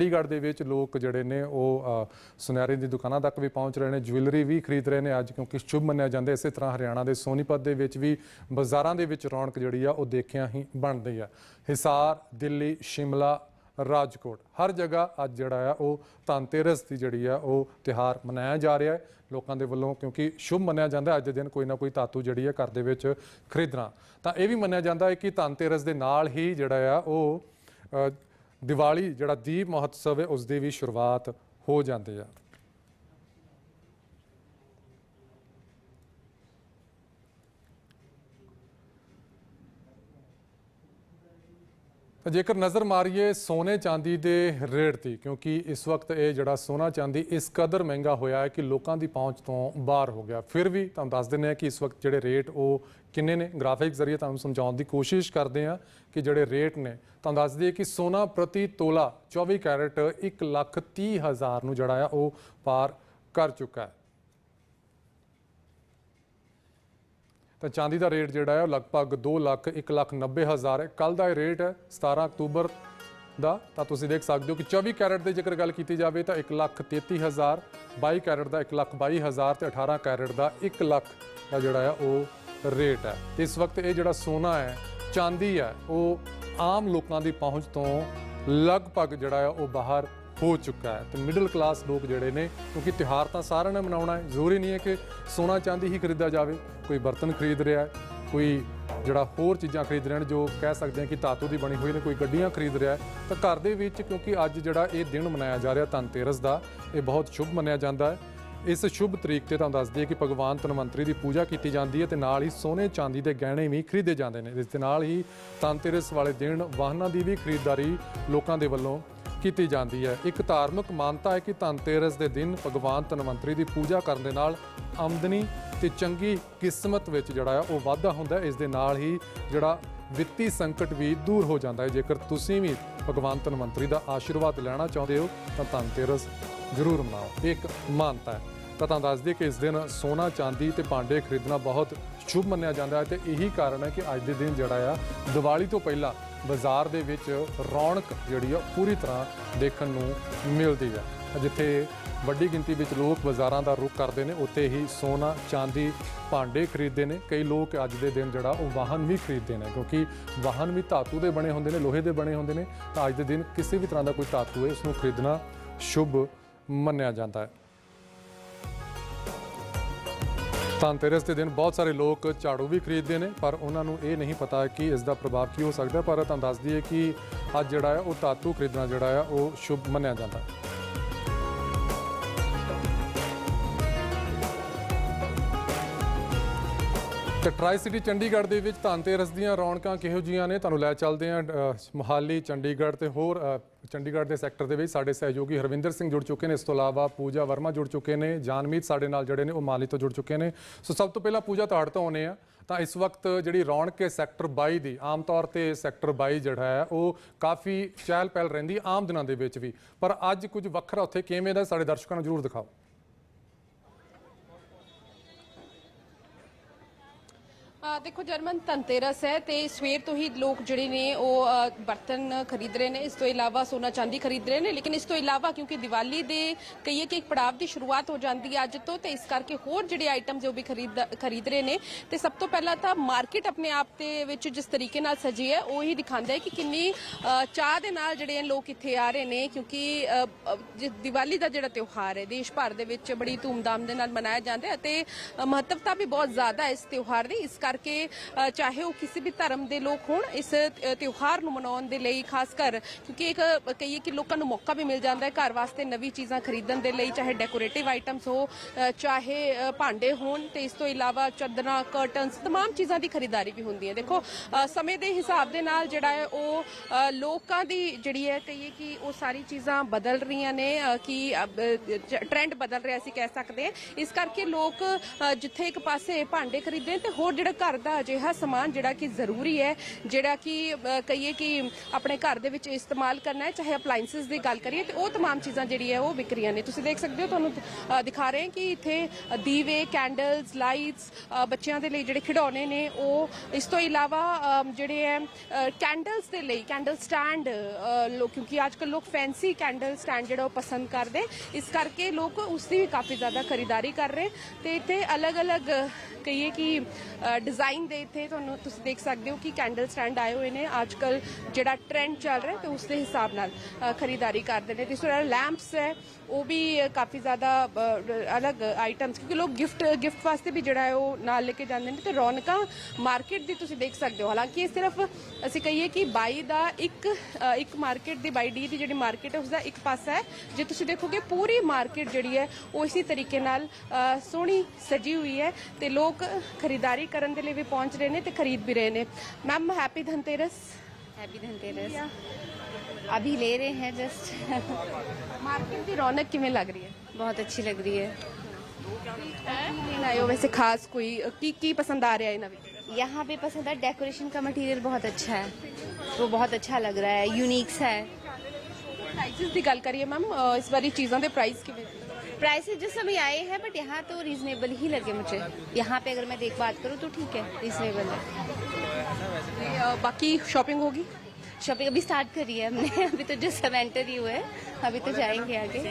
ਚੰਡੀਗੜ੍ਹ ਦੇ ਵਿੱਚ ਲੋਕ ਜਿਹੜੇ ਨੇ ਉਹ ਸੁਨਹਿਰੇ ਦੀ ਦੁਕਾਨਾਂ ਤੱਕ ਵੀ ਪਹੁੰਚ ਰਹੇ ਨੇ ਜੁਐਲਰੀ ਵੀ ਖਰੀਦ ਰਹੇ ਨੇ ਅੱਜ ਕਿਉਂਕਿ ਸ਼ੁਭ ਮੰਨਿਆ ਜਾਂਦਾ, ਇਸੇ ਤਰ੍ਹਾਂ ਹਰਿਆਣਾ ਦੇ ਸੋਨੀਪਤ ਦੇ ਵਿੱਚ ਵੀ ਬਾਜ਼ਾਰਾਂ ਦੇ ਵਿੱਚ ਰੌਣਕ ਜਿਹੜੀ ਆ ਉਹ ਦੇਖਿਆ ਹੀ ਬਣਦੀ ਆ। ਹਿਸਾਰ, ਦਿੱਲੀ, ਸ਼ਿਮਲਾ, ਰਾਜਕੋਟ, ਹਰ ਜਗ੍ਹਾ ਅੱਜ ਜਿਹੜਾ ਆ ਉਹ ਧਨਤੇਰਸ ਦੀ ਜਿਹੜੀ ਆ ਉਹ ਤਿਹਾਰ ਮਨਾਇਆ ਜਾ ਰਿਹਾ ਹੈ। ਲੋਕਾਂ ਦੇ ਵੱਲੋਂ ਕਿਉਂਕਿ ਸ਼ੁਭ ਮੰਨਿਆ ਜਾਂਦਾ, ਅੱਜ ਦੇ ਦਿਨ ਕੋਈ ਨਾ ਕੋਈ ਧਾਤੂ ਜਿਹੜੀ ਆ ਘਰ ਦੇ ਵਿੱਚ ਖਰੀਦਣਾ। ਤਾਂ ਇਹ ਵੀ ਮੰਨਿਆ ਜਾਂਦਾ ਹੈ ਕਿ ਧਨਤੇਰਸ ਦੇ ਨਾਲ ਹੀ ਜਿਹੜਾ ਆ ਉਹ ਦੀਵਾਲੀ ਜਿਹੜਾ ਦੀਪ ਮਹੋਤਸਵ ਹੈ ਉਸ ਦੀ ਵੀ ਸ਼ੁਰੂਆਤ ਹੋ ਜਾਂਦੀ ਆ। ਜੇਕਰ ਨਜ਼ਰ ਮਾਰੀਏ ਸੋਨੇ ਚਾਂਦੀ ਦੇ ਰੇਟ 'ਤੇ ਕਿਉਂਕਿ ਇਸ ਵਕਤ ਇਹ ਜਿਹੜਾ ਸੋਨਾ ਚਾਂਦੀ ਇਸ ਕਦਰ ਮਹਿੰਗਾ ਹੋਇਆ ਹੈ ਕਿ ਲੋਕਾਂ ਦੀ ਪਹੁੰਚ ਤੋਂ ਬਾਹਰ ਹੋ ਗਿਆ। ਫਿਰ ਵੀ ਤੁਹਾਨੂੰ ਦੱਸ ਦਿੰਦੇ ਹਾਂ ਕਿ ਇਸ ਵਕਤ ਜਿਹੜੇ ਰੇਟ ਉਹ ਕਿੰਨੇ ਨੇ। ਗ੍ਰਾਫਿਕ ਜ਼ਰੀਏ ਤੁਹਾਨੂੰ ਸਮਝਾਉਣ ਦੀ ਕੋਸ਼ਿਸ਼ ਕਰਦੇ ਹਾਂ ਕਿ ਜਿਹੜੇ ਰੇਟ ਨੇ, ਤੁਹਾਨੂੰ ਦੱਸ ਦਈਏ ਕਿ ਸੋਨਾ ਪ੍ਰਤੀ ਤੋਲਾ 24 ਕੈਰਟ 1 ਲੱਖ 30 ਹਜ਼ਾਰ ਨੂੰ ਜਿਹੜਾ ਆ ਉਹ ਪਾਰ ਕਰ ਚੁੱਕਾ ਹੈ। ਤਾਂ ਚਾਂਦੀ ਦਾ ਰੇਟ ਜਿਹੜਾ ਹੈ ਉਹ ਲਗਭਗ 2 ਲੱਖ 1 ਲੱਖ 90 ਹਜ਼ਾਰ ਹੈ। ਕੱਲ ਦਾ ਇਹ ਰੇਟ ਹੈ 17 ਅਕਤੂਬਰ ਦਾ। ਤਾਂ ਤੁਸੀਂ ਦੇਖ ਸਕਦੇ ਹੋ ਕਿ 24 ਕੈਰਟ ਦੀ ਜੇਕਰ ਗੱਲ ਕੀਤੀ ਜਾਵੇ ਤਾਂ 1 ਲੱਖ 33 ਹਜ਼ਾਰ 22 ਕੈਰਟ ਦਾ 1 ਲੱਖ 22 ਹਜ਼ਾਰ ਤੇ 18 ਕੈਰਟ ਦਾ 1 ਲੱਖ ਦਾ ਜਿਹੜਾ ਆ ਉਹ ਰੇਟ ਹੈ। ਇਸ ਵਕਤ ਇਹ ਜਿਹੜਾ ਸੋਨਾ ਹੈ, ਚਾਂਦੀ ਹੈ, ਉਹ ਆਮ ਲੋਕਾਂ ਦੀ ਪਹੁੰਚ ਤੋਂ ਲਗਭਗ ਜਿਹੜਾ ਆ ਉਹ ਬਾਹਰ ਹੋ ਚੁੱਕਾ ਹੈ। ਤੇ ਮਿਡਲ ਕਲਾਸ ਲੋਕ ਜਿਹੜੇ ਨੇ, ਕਿਉਂਕਿ ਤਿਉਹਾਰ ਤਾਂ ਸਾਰਿਆਂ ਨੇ ਮਨਾਉਣਾ ਹੈ, ਜ਼ਰੂਰੀ ਨਹੀਂ ਹੈ ਕਿ ਸੋਨਾ ਚਾਂਦੀ ਹੀ ਖਰੀਦਾ ਜਾਵੇ। ਕੋਈ ਬਰਤਨ ਖਰੀਦ ਰਿਹਾ ਹੈ, ਕੋਈ ਜਿਹੜਾ ਹੋਰ ਚੀਜ਼ਾਂ ਖਰੀਦ ਰਹੇ ਨੇ, ਜੋ ਕਹਿ ਸਕਦੇ ਹਾਂ ਕਿ ਧਾਤੂ ਦੀ ਬਣੀ ਹੋਈ ਨੇ, ਕੋਈ ਗੱਡੀਆਂ ਖਰੀਦ ਰਿਹਾ ਤਾਂ ਘਰ ਦੇ ਵਿੱਚ, ਕਿਉਂਕਿ ਅੱਜ ਜਿਹੜਾ ਇਹ ਦਿਨ ਮਨਾਇਆ ਜਾ ਰਿਹਾ ਧਨਤੇਰਸ ਦਾ, ਇਹ ਬਹੁਤ ਸ਼ੁਭ ਮੰਨਿਆ ਜਾਂਦਾ ਹੈ। ਇਸ ਸ਼ੁਭ ਤਰੀਕ ਤੇ ਤੁਹਾਨੂੰ ਦੱਸ ਦਈਏ ਕਿ ਭਗਵਾਨ ਧਨਵੰਤਰੀ ਦੀ ਪੂਜਾ ਕੀਤੀ ਜਾਂਦੀ ਹੈ ਤੇ ਨਾਲ ਹੀ ਸੋਨੇ ਚਾਂਦੀ ਦੇ ਗਹਿਣੇ ਵੀ ਖਰੀਦੇ ਜਾਂਦੇ ਨੇ। ਇਸ ਦੇ ਨਾਲ ਹੀ ਧਨਤੇਰਸ ਵਾਲੇ ਦਿਨ ਵਾਹਨਾਂ ਦੀ ਵੀ ਖਰੀਦਦਾਰੀ ਲੋਕਾਂ ਦੇ ਵੱਲੋਂ ਕੀਤੀ ਜਾਂਦੀ ਹੈ। ਇੱਕ ਧਾਰਮਿਕ ਮਾਨਤਾ ਹੈ ਕਿ ਧਨਤੇਰਸ ਦੇ ਦਿਨ ਭਗਵਾਨ ਧਨਵੰਤਰੀ ਦੀ ਪੂਜਾ ਕਰਨ ਦੇ ਨਾਲ ਆਮਦਨੀ ਤੇ ਚੰਗੀ ਕਿਸਮਤ ਵਿੱਚ ਜਿਹੜਾ ਆ ਉਹ ਵਾਧਾ ਹੁੰਦਾ ਇਸ ਦੇ ਨਾਲ ਹੀ ਜਿਹੜਾ ਵਿੱਤੀ ਸੰਕਟ ਵੀ ਦੂਰ ਹੋ ਜਾਂਦਾ ਹੈ। ਜੇਕਰ ਤੁਸੀਂ ਵੀ ਭਗਵਾਨ ਧਨਵੰਤਰੀ ਦਾ ਆਸ਼ੀਰਵਾਦ ਲੈਣਾ ਚਾਹੁੰਦੇ ਹੋ, ਤਾਂ ਧਨਤੇਰਸ ਜ਼ਰੂਰ ਮਨਾਓ। ਇਹ ਇੱਕ ਮਾਨਤਾ ਹੈ। ਤਾਂ ਤੁਹਾਨੂੰ ਦੱਸ ਦਈਏ ਕਿ ਇਸ ਦਿਨ ਸੋਨਾ, ਚਾਂਦੀ ਤੇ ਭਾਂਡੇ ਖਰੀਦਣਾ ਬਹੁਤ ਸ਼ੁਭ ਮੰਨਿਆ ਜਾਂਦਾ ਹੈ ਤੇ ਇਹੀ ਕਾਰਨ ਹੈ ਕਿ ਅੱਜ ਦੇ ਦਿਨ ਜਿਹੜਾ ਆ, ਦੀਵਾਲੀ ਤੋਂ ਪਹਿਲਾਂ ਬਾਜ਼ਾਰ ਦੇ ਵਿੱਚ ਰੌਣਕ ਜਿਹੜੀ ਆ, ਪੂਰੀ ਤਰ੍ਹਾਂ ਦੇਖਣ ਨੂੰ ਮਿਲਦੀ ਹੈ ਜਿੱਥੇ ਵੱਡੀ ਗਿਣਤੀ ਵਿੱਚ ਲੋਕ ਬਾਜ਼ਾਰਾਂ ਦਾ ਰੁਖ ਕਰਦੇ ਨੇ, ਉੱਥੇ ਹੀ ਸੋਨਾ, ਚਾਂਦੀ, ਭਾਂਡੇ ਖਰੀਦਦੇ ਨੇ। ਕਈ ਲੋਕ ਅੱਜ ਦੇ ਦਿਨ ਜਿਹੜਾ, ਉਹ ਵਾਹਨ ਵੀ ਖਰੀਦਦੇ ਨੇ, ਕਿਉਂਕਿ ਵਾਹਨ ਵੀ ਧਾਤੂ ਦੇ ਬਣੇ ਹੁੰਦੇ ਨੇ, ਲੋਹੇ ਦੇ ਬਣੇ ਹੁੰਦੇ ਨੇ। ਤਾਂ ਅੱਜ ਦੇ ਦਿਨ ਕਿਸੇ ਵੀ ਤਰ੍ਹਾਂ ਦਾ ਕੋਈ ਧਾਤੂ ਹੈ ਉਸ ਨੂੰ ਖਰੀਦਣਾ ਸ਼ੁਭ ਮੰਨਿਆ ਜਾਂਦਾ ਹੈ। ਧਨਤੇਰਸ ਦੇ ਦਿਨ ਬਹੁਤ ਸਾਰੇ ਲੋਕ ਝਾੜੂ ਵੀ ਖਰੀਦਦੇ ਨੇ, ਪਰ ਉਹਨਾਂ ਨੂੰ ਇਹ ਨਹੀਂ ਪਤਾ ਕਿ ਇਸ ਦਾ ਪ੍ਰਭਾਵ ਕੀ ਹੋ ਸਕਦਾ, ਪਰ ਤੁਹਾਨੂੰ ਦੱਸ ਦਈਏ ਕਿ ਅੱਜ ਜਿਹੜਾ ਹੈ ਉਹ ਧਾਤੂ ਖਰੀਦਣਾ ਜਿਹੜਾ ਹੈ ਉਹ ਸ਼ੁਭ ਮੰਨਿਆ ਜਾਂਦਾ ਹੈ। ਤੇ ਟਰਾਈ ਸਿਟੀ ਚੰਡੀਗੜ੍ਹ ਦੇ ਵਿੱਚ ਧਨਤੇਰਸ ਦੀਆਂ ਰੌਣਕਾਂ ਕਿਹੋ ਜੀਆਂ ਨੇ? ਤੁਹਾਨੂੰ ਲੈ ਚੱਲਦੇ ਹਾਂ ਅ, ਮੁਹਾਲੀ ਚੰਡੀਗੜ੍ਹ ਤੇ ਹੋਰ ਚੰਡੀਗੜ੍ਹ ਦੇ ਸੈਕਟਰ ਦੇ ਵਿੱਚ ਸਾਡੇ ਸਹਿਯੋਗੀ ਹਰਵਿੰਦਰ ਸਿੰਘ ਜੁੜ ਚੁੱਕੇ ਨੇ। ਇਸ ਤੋਂ ਇਲਾਵਾ ਪੂਜਾ ਵਰਮਾ ਜੁੜ ਚੁੱਕੇ ਨੇ ਜਾਨਮੀਤ ਸਾਡੇ ਨਾਲ ਜਿਹੜੇ ਨੇ ਉਹ ਮਾਲੀ ਤੋਂ ਜੁੜ ਚੁੱਕੇ ਨੇ। ਸੋ ਸਭ ਤੋਂ ਪਹਿਲਾਂ ਪੂਜਾ ਤੁਹਾਡੇ ਤੋਂ ਆਉਨੇ ਆ ਤਾਂ ਇਸ ਵਕਤ ਜਿਹੜੀ ਰੌਣਕ ਹੈ ਸੈਕਟਰ 22 ਦੀ ਆਮ ਤੌਰ ਤੇ ਸੈਕਟਰ 22 ਜਿਹੜਾ ਹੈ ਉਹ ਕਾਫੀ ਚਹਿਲ ਪਹਿਲ ਰਹਿੰਦੀ ਆਮ ਦਿਨਾਂ ਦੇ ਵਿੱਚ ਵੀ। ਪਰ ਅੱਜ ਕੁਝ ਵੱਖਰਾ ਉੱਥੇ ਕਿਵੇਂ ਦਾ ਸਾਡੇ ਦਰਸ਼ਕਾਂ ਨੂੰ ਜ਼ਰੂਰ ਦਿਖਾਓ। ਦੇਖੋ ਜਰਮਨ ਧਨਤੇਰਸ ਹੈ ਤੇ ਸਵੇਰ ਤੋਂ ਹੀ ਲੋਕ ਜਿਹੜੇ ਨੇ ਉਹ ਬਰਤਨ ਖਰੀਦ ਰਹੇ ਨੇ। ਇਸ ਤੋਂ ਇਲਾਵਾ ਸੋਨਾ ਚਾਂਦੀ ਖਰੀਦ ਰਹੇ ਨੇ, ਲੇਕਿਨ ਇਸ ਤੋਂ ਇਲਾਵਾ ਕਿਉਂਕਿ ਦੀਵਾਲੀ ਦੇ ਕਹੀਏ ਕਿ ਇੱਕ ਪੜਾਵ ਦੀ ਸ਼ੁਰੂਆਤ ਹੋ ਜਾਂਦੀ ਹੈ ਅੱਜ ਤੋਂ, ਤੇ ਇਸ ਕਰਕੇ ਹੋਰ ਜਿਹੜੇ ਆਈਟਮਸ ਉਹ ਵੀ ਖਰੀਦ ਖਰੀਦ ਰਹੇ ਨੇ। ਤੇ ਸਭ ਤੋਂ ਪਹਿਲਾਂ ਤਾਂ ਮਾਰਕੀਟ ਆਪਣੇ ਆਪ ਦੇ ਵਿੱਚ ਜਿਸ ਤਰੀਕੇ ਨਾਲ ਸਜੀ ਹੈ, ਉਹ ਹੀ ਦਿਖਾਉਂਦਾ ਹੈ ਕਿ ਕਿੰਨੀ ਚਾਹ ਦੇ ਨਾਲ ਜਿਹੜੇ ਲੋਕ ਇੱਥੇ ਆ ਰਹੇ ਨੇ, ਕਿਉਂਕਿ ਦੀਵਾਲੀ ਦਾ ਜਿਹੜਾ ਤਿਉਹਾਰ ਹੈ, ਦੇਸ਼ ਭਰ ਦੇ ਵਿੱਚ ਬੜੀ ਧੂਮਧਾਮ ਦੇ ਨਾਲ ਮਨਾਇਆ ਜਾਂਦਾ ਹੈ ਅਤੇ ਮਹੱਤਵਤਾ ਵੀ ਬਹੁਤ ਜ਼ਿਆਦਾ ਇਸ ਤਿਉਹਾਰ ਦੀ। ਇਸ ਕਰਕੇ ਅ, ਚਾਹੇ ਉਹ ਕਿਸੇ ਵੀ ਧਰਮ ਦੇ ਲੋਕ ਹੋਣ ਇਸ ਅ, ਤਿਉਹਾਰ ਨੂੰ ਮਨਾਉਣ ਦੇ ਲਈ ਖਾਸ ਕਰ ਕਿਉਂਕਿ ਇੱਕ ਅ, ਕਹੀਏ ਕਿ ਲੋਕਾਂ ਨੂੰ ਮੌਕਾ ਵੀ ਮਿਲ ਜਾਂਦਾ ਹੈ ਘਰ ਵਾਸਤੇ ਨਵੀਂ ਚੀਜ਼ਾਂ ਖਰੀਦਣ ਦੇ ਲਈ ਚਾਹੇ ਡੈਕੋਰੇਟਿਵ ਆਈਟਮਸ ਹੋ ਅ, ਚਾਹੇ ਅ, ਭਾਂਡੇ ਹੋਣ ਤੇ ਇਸ ਤੋਂ ਇਲਾਵਾ ਚਾਦਰਾਂ ਕਰਟਨਸ तमाम ਚੀਜ਼ਾਂ ਦੀ ਖਰੀਦਦਾਰੀ ਵੀ ਹੁੰਦੀ ਹੈ ਦੇਖੋ ਅ, ਸਮੇਂ ਦੇ ਹਿਸਾਬ ਦੇ ਨਾਲ ਜਿਹੜਾ ਹੈ ਉਹ ਅ, ਲੋਕਾਂ ਦੀ ਜਿਹੜੀ ਹੈ ਕਹੀਏ ਕਿ ਉਹ ਸਾਰੀ ਚੀਜ਼ਾਂ ਬਦਲ ਰਹੀਆਂ ਨੇ ਅ, ਕਿ ਟ੍ਰੈਂਡ ਬਦਲ ਰਿਹਾ ਅਸੀਂ ਕਹਿ ਸਕਦੇ ਹਾਂ ਇਸ ਕਰਕੇ ਲੋਕ ਅ, ਜਿੱਥੇ ਇੱਕ ਪਾਸੇ ਭਾਂਡੇ ਖਰੀਦਦੇ ਨੇ ਤੇ ਹੋਰ ਜਿਹੜਾ ਘਰ ਦਾ ਅਜਿਹਾ ਸਮਾਨ ਜਿਹੜਾ ਕਿ ਜ਼ਰੂਰੀ ਹੈ ਜਿਹੜਾ ਕਿ ਅ, ਕਹੀਏ ਕਿ ਆਪਣੇ ਘਰ ਦੇ ਵਿੱਚ ਇਸਤੇਮਾਲ ਕਰਨਾ ਹੈ ਚਾਹੇ ਅਪਲਾਈਐਂਸਸ ਦੀ ਗੱਲ ਕਰੀਏ ਤੇ ਉਹ तमाम ਚੀਜ਼ਾਂ ਜਿਹੜੀ ਹੈ ਉਹ ਵਿਕ ਰਹੀਆਂ ਨੇ ਤੁਸੀਂ ਦੇਖ ਸਕਦੇ ਹੋ ਤੁਹਾਨੂੰ ਅ, ਦਿਖਾ ਰਹੇ ਹਾਂ ਕਿ ਇੱਥੇ ਦੀਵੇ ਕੈਂਡਲਸ ਲਾਈਟਸ ਬੱਚਿਆਂ ਦੇ ਲਈ ਜਿਹੜੇ ਖਿਡੌਣੇ ਨੇ ਉਹ ਇਸ ਤੋਂ ਇਲਾਵਾ ਅ, ਜਿਹੜੇ ਹੈ ਕੈਂਡਲਸ ਦੇ ਲਈ ਕੈਂਡਲ ਸਟੈਂਡ ਲੋਕ ਕਿਉਂਕਿ ਅੱਜ ਕੱਲ੍ਹ ਲੋਕ ਫੈਂਸੀ ਕੈਂਡਲ ਸਟੈਂਡ ਜਿਹੜਾ ਉਹ ਪਸੰਦ ਕਰਦੇ ਇਸ ਕਰਕੇ ਲੋਕ ਉਸ ਦੀ ਵੀ ਕਾਫੀ ਜ਼ਿਆਦਾ ਖਰੀਦਦਾਰੀ ਕਰ ਰਹੇ ਤੇ ਇੱਥੇ ਅਲੱਗ-ਅਲੱਗ ਕਹੀਏ ਕਿ ਡਿਜ਼ਾਈਨ ਦੇ ਇੱਥੇ ਤੁਹਾਨੂੰ ਤੁਸੀਂ ਦੇਖ ਸਕਦੇ ਹੋ ਕਿ ਕੈਂਡਲ ਸਟੈਂਡ ਆਏ ਹੋਏ ਨੇ। ਅੱਜ ਕੱਲ ਜਿਹੜਾ ਟ੍ਰੈਂਡ ਚੱਲ ਰਿਹਾ ਤੇ ਉਸ ਦੇ ਹਿਸਾਬ ਨਾਲ ਖਰੀਦਦਾਰੀ ਕਰਦੇ ਨੇ। ਤੇ ਇਸ ਤਰ੍ਹਾਂ ਲੈਂਪਸ ਹੈ ਉਹ ਵੀ ਕਾਫੀ ਜ਼ਿਆਦਾ ਅਲੱਗ ਆਈਟਮਸ ਕਿਉਂਕਿ ਲੋਕ ਗਿਫਟ ਗਿਫਟ ਵਾਸਤੇ ਵੀ ਜਿਹੜਾ ਹੈ ਉਹ ਨਾਲ ਲੈ ਕੇ ਜਾਂਦੇ ਨੇ ਤੇ ਰੌਣਕਾਂ ਮਾਰਕੀਟ ਦੀ ਤੁਸੀਂ ਦੇਖ ਸਕਦੇ ਹੋ। ਹਾਲਾਂਕਿ ਇਹ ਸਿਰਫ ਅਸੀਂ ਕਹੀਏ ਕਿ ਬਾਈ ਦਾ ਇੱਕ ਇੱਕ ਮਾਰਕੀਟ ਦੀ ਬਾਈ ਡੀ ਦੀ ਜਿਹੜੀ ਮਾਰਕੀਟ ਹੈ ਉਸਦਾ ਇੱਕ ਪਾਸਾ ਹੈ। ਜੇ ਤੁਸੀਂ ਦੇਖੋਗੇ ਪੂਰੀ ਮਾਰਕੀਟ ਜਿਹੜੀ ਹੈ ਉਹ ਇਸੇ ਤਰੀਕੇ ਨਾਲ ਸੋਹਣੀ ਸਜੀ ਹੋਈ ਹੈ ਤੇ ਲੋਕ ਖਰੀਦਦਾਰੀ ਕਰਨ ਦੇ ਲਈ ਵੀ ਪਹੁੰਚ ਰਹੇ ਨੇ ਤੇ ਖਰੀਦ ਵੀ ਰਹੇ ਨੇ। Ma'am happy Dhanteras happy Dhanteras अभी ले रहे हैं जस्ट मार्केट भी रौनक किमें लग रही है। बहुत अच्छी लग रही है। आयो वैसे खास कोई की की पसंद आ रहा है नवी यहाँ पे पसंद है डेकोरेशन का मटेरियल बहुत अच्छा है। वो बहुत अच्छा लग रहा है यूनिक सा है। प्राइसेस की गल करिए मैम इस बारी चीज़ों के प्राइस किमें प्राइसेस जिस समय आए हैं बट यहाँ तो रीजनेबल ही लगे मुझे। यहाँ पे अगर मैं देख बात करूँ तो ठीक है रीजनेबल है। बाकी शॉपिंग होगी? शॉपिंग अभी स्टार्ट करी है हमने अभी तो जस्ट सब एंटर ही हुए हैं अभी तो जाएंगे आगे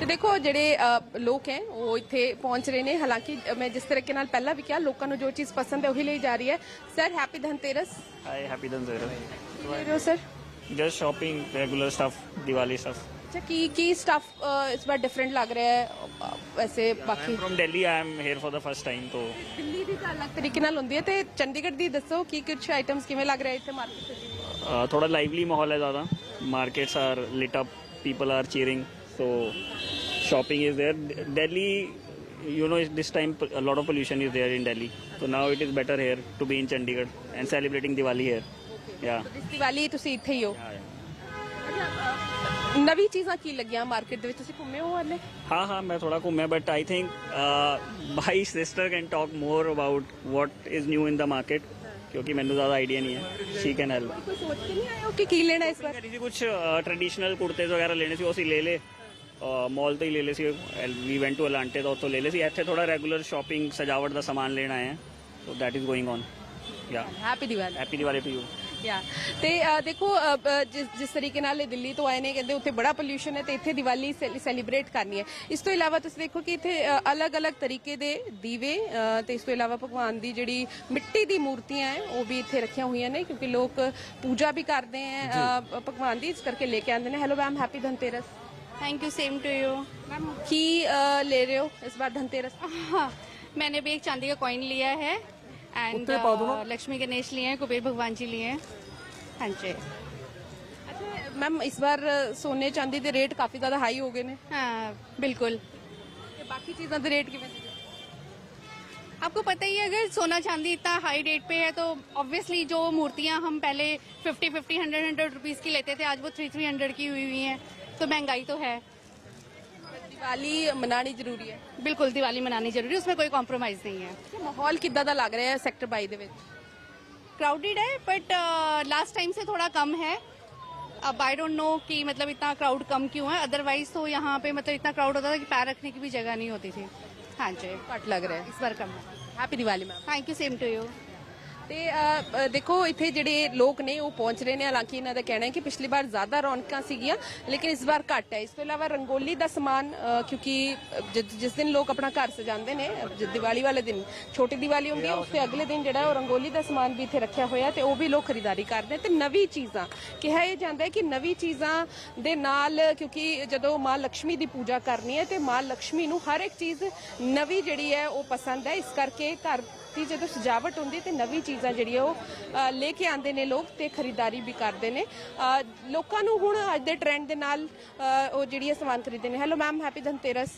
ਤੇ ਦੇਖੋ ਜਿਹੜੇ ਅ, ਲੋਕ ਹੈ ਉਹ ਇੱਥੇ ਪਹੁੰਚ ਰਹੇ ਨੇ ਹਾਲਾਂਕਿ ਅ, ਮੈਂ ਜਿਸ ਤਰੀਕੇ ਨਾਲ ਪਹਿਲਾਂ ਵੀ ਕਿਹਾ ਲੋਕਾਂ ਨੂੰ ਜੋ ਚੀਜ਼ ਪਸੰਦ ਹੈ ਉਹੀ ਲਈ ਜਾ ਰਹੀ ਹੈ sir happy Dhanteras Hi, happy Dhanteras. ਲੈ ਰਹੇ ਹੋ sir Just shopping, regular stuff, Diwali stuff. ਅੱਛਾ ਕੀ ਕੀ ਸਟਫ ਇਸ ਵਾਰ ਡਿਫਰੈਂਟ ਲੱਗ ਰਿਹਾ ਹੈ ਅ, ਵੈਸੇ ਬਾਕੀ I'm from Delhi. I am here for the first time. So Delhi ਦੀ ਤਾਂ ਅਲੱਗ ਤਰੀਕੇ ਨਾਲ ਹੁੰਦੀ ਹੈ ਤੇ ਚੰਡੀਗੜ੍ਹ ਦੀ ਦੱਸੋ ਕੀ ਕੁਝ ਆਈਟਮਸ ਕਿਵੇਂ ਲੱਗ ਰਿਹਾ ਇੱਥੇ ਮਾਰਕੀਟ ਵਿੱਚ uh, थोड़ा lively माहौल है ज़्यादा. Markets are lit up. People are cheering. So shopping is there. Delhi, you know, this time a lot of pollution is there in Delhi. So now it is better here to be in Chandigarh and celebrating Diwali here. Yeah. ਇਸ ਦੀਵਾਲੀ ਤੁਸੀਂ ਇੱਥੇ ਹੀ ਹੋ yeah, yeah. ਨਵੀਂ ਚੀਜ਼ਾਂ ਕੀ ਲੱਗੀਆਂ market ਦੇ ਵਿੱਚ ਤੁਸੀਂ ਘੁੰਮੇ ਹੋ ਹਾਲੇ हाँ हाँ मैं थोड़ा घूमा but I think my sister can talk more about what is new in the market क्योंकि मैंने ज़्यादा आइडिया नहीं है शी कैन हेल्प ਕੋਈ ਸੋਚ ਕੇ ਨਹੀਂ ਆਏ ਹੋ ਕਿ ਕੀ ਲੈਣਾ ਇਸ ਵਾਰ ਕਰੀ ਸੀ ਕੁਝ ਟ੍ਰੈਡੀਸ਼ਨਲ ਕੁੜਤੇ ਵਗੈਰਾ ਲੈਣੇ ਸੀ ਉਹ ਅਸੀਂ ਲੈ ਲੇ ਮਾਲ ਤੋਂ ਹੀ ਲੈ ਲਏ ਸੀ ਵੀ ਵੈਂਟ ਟੂ ਅਲਾਂਟੇ ਤੋਂ ਉੱਥੋਂ ਲੈ ਲਏ ਸੀ ਇੱਥੇ ਥੋੜਾ ਰੈਗੂਲਰ ਸ਼ਾਪਿੰਗ ਸਜਾਵਟ ਦਾ ਸਮਾਨ ਲੈਣ ਆਏ ਹਾਂ so that is going on yeah happy Diwali happy Diwali to you ਯਾ ਤੇ ਅ, ਦੇਖੋ ਅ, ਅ, ਜਿਸ ਜਿਸ ਤਰੀਕੇ ਨਾਲ ਇਹ ਦਿੱਲੀ ਤੋਂ ਆਏ ਨੇ ਕਹਿੰਦੇ ਉੱਥੇ ਬੜਾ ਪੋਲਿਊਸ਼ਨ ਹੈ ਤੇ ਇੱਥੇ ਦੀਵਾਲੀ ਸੈਲੀਬ੍ਰੇਟ ਕਰਨੀ ਹੈ ਇਸ ਤੋਂ ਇਲਾਵਾ ਤੁਸੀਂ ਦੇਖੋ ਕਿ ਇੱਥੇ ਅ, ਅਲੱਗ-ਅਲੱਗ ਤਰੀਕੇ ਦੇ ਦੀਵੇ ਅ, ਤੇ ਇਸ ਤੋਂ ਇਲਾਵਾ ਭਗਵਾਨ ਦੀ ਜਿਹੜੀ ਮਿੱਟੀ ਦੀ ਮੂਰਤੀਆਂ ਹੈ ਉਹ ਵੀ ਇੱਥੇ ਰੱਖੀਆਂ ਹੋਈਆਂ ਨੇ ਕਿਉਂਕਿ ਲੋਕ ਪੂਜਾ ਵੀ ਕਰਦੇ ਹੈ ਅ, ਭਗਵਾਨ ਦੀ ਇਸ ਕਰਕੇ ਲੈ ਕੇ ਆਉਂਦੇ ਨੇ hello ma'am happy Dhanteras thank you same to you ma'am ਕੀ ਅ, ਲੈ ਰਹੇ ਹੋ ਇਸ ਵਾਰ ਧਨਤੇਰਸ हाँ मैंने भी एक चांदी का कॉइन लिया है एंड uh, लक्ष्मी गणेश लिए हैं कुबेर भगवान जी लिए हैं। हाँ जी। अच्छा मैम इस बार uh, सोने चांदी के रेट काफ़ी ज़्यादा हाई हो गए ने? हाँ बिल्कुल। बाकी चीज़ों के रेट किमें आपको पता ही है अगर सोना चांदी इतना हाई रेट पे है तो ऑब्वियसली जो मूर्तियाँ हम पहले 50 50 100 100 रुपीस की लेते थे आज वो 3 300 की हुई हुई हैं। तो महँगाई तो है। ਦੀਵਾਲੀ ਮਨਾਣੀ ਜ਼ਰੂਰੀ ਹੈ बिल्कुल दिवाली मनानी जरूरी है उसमें कोई कॉम्प्रोमाइज नहीं है ਤੇ ਮਾਹੌਲ ਕਿੱਦਾਂ ਦਾ ਲੱਗ ਰਿਹਾ ਹੈ ਸੈਕਟਰ 22 ਦੇ ਵਿੱਚ क्राउडेड है बट लास्ट टाइम से थोड़ा कम है अब आई डोंट नो कि मतलब इतना क्राउड कम क्यों है अदरवाइज तो यहाँ पे मतलब इतना क्राउड होता था कि पैर रखने की भी जगह नहीं होती थी हाँ जी ਘੱਟ ਲੱਗ ਰਿਹਾ ਹੈ इस बार कम है happy Diwali ma'am thank you same to you ਤੇ ਦੇਖੋ, ਇੱਥੇ ਜਿਹੜੇ ਲੋਕ ਨੇ, ਉਹ ਪਹੁੰਚ ਰਹੇ ਨੇ। ਹਾਲਾਂਕਿ ਇਹਨਾਂ ਦਾ ਕਹਿਣਾ ਹੈ ਕਿ ਪਿਛਲੀ ਵਾਰ ਜ਼ਿਆਦਾ ਰੌਣਕਾਂ ਸੀਗੀਆਂ, ਲੇਕਿਨ ਇਸ ਵਾਰ ਘੱਟ ਹੈ। ਇਸ ਤੋਂ ਇਲਾਵਾ ਰੰਗੋਲੀ ਦਾ ਸਮਾਨ ਕਿਉਂਕਿ ਜਿਸ ਦਿਨ ਲੋਕ ਆਪਣਾ ਘਰ ਸਜਾਉਂਦੇ ਨੇ ਦੀਵਾਲੀ ਵਾਲੇ ਦਿਨ, ਛੋਟੀ ਦੀਵਾਲੀ ਹੁੰਦੀ ਹੈ ਉਸ ਤੋਂ ਅਗਲੇ ਦਿਨ ਜਿਹੜਾ ਉਹ ਰੰਗੋਲੀ ਦਾ ਸਮਾਨ ਵੀ ਇੱਥੇ ਰੱਖਿਆ ਹੋਇਆ ਤੇ ਉਹ ਵੀ ਲੋਕ ਖਰੀਦਦਾਰੀ ਕਰਦੇ ਤੇ ਨਵੀਂ ਚੀਜ਼ਾਂ, ਕਿਹਾ ਇਹ ਜਾਂਦਾ ਹੈ ਕਿ ਨਵੀਂ ਚੀਜ਼ਾਂ ਦੇ ਨਾਲ, ਕਿਉਂਕਿ ਜਦੋਂ ਮਾਂ ਲక్ష్ਮੀ ਦੀ ਪੂਜਾ ਕਰਨੀ ਹੈ ਤੇ ਮਾਂ ਲక్ష్ਮੀ ਨੂੰ ਹਰ ਇੱਕ ਚੀਜ਼ ਨਵੀਂ ਜਿਹੜੀ ਹੈ ਉਹ ਪਸੰਦ ਹੈ। ਇਸ ਕਰਕੇ ਘਰ ਦੀ ਜਦੋਂ ਸਜਾਵਟ ਹੁੰਦੀ ਹੈ ਤੇ ਨਵੀਂ ਚੀਜ਼ਾਂ ਜਿਹੜੀਆਂ ਉਹ ਅ, ਲੈ ਕੇ ਆਉਂਦੇ ਨੇ ਲੋਕ ਤੇ ਖਰੀਦਦਾਰੀ ਵੀ ਕਰਦੇ ਨੇ ਅ, ਲੋਕਾਂ ਨੂੰ ਹੁਣ ਅੱਜ ਦੇ ਟ੍ਰੈਂਡ ਦੇ ਨਾਲ ਅ, ਉਹ ਜਿਹੜੀਆਂ ਸਮਾਨ ਖਰੀਦਦੇ ਨੇ hello ma'am happy Dhanteras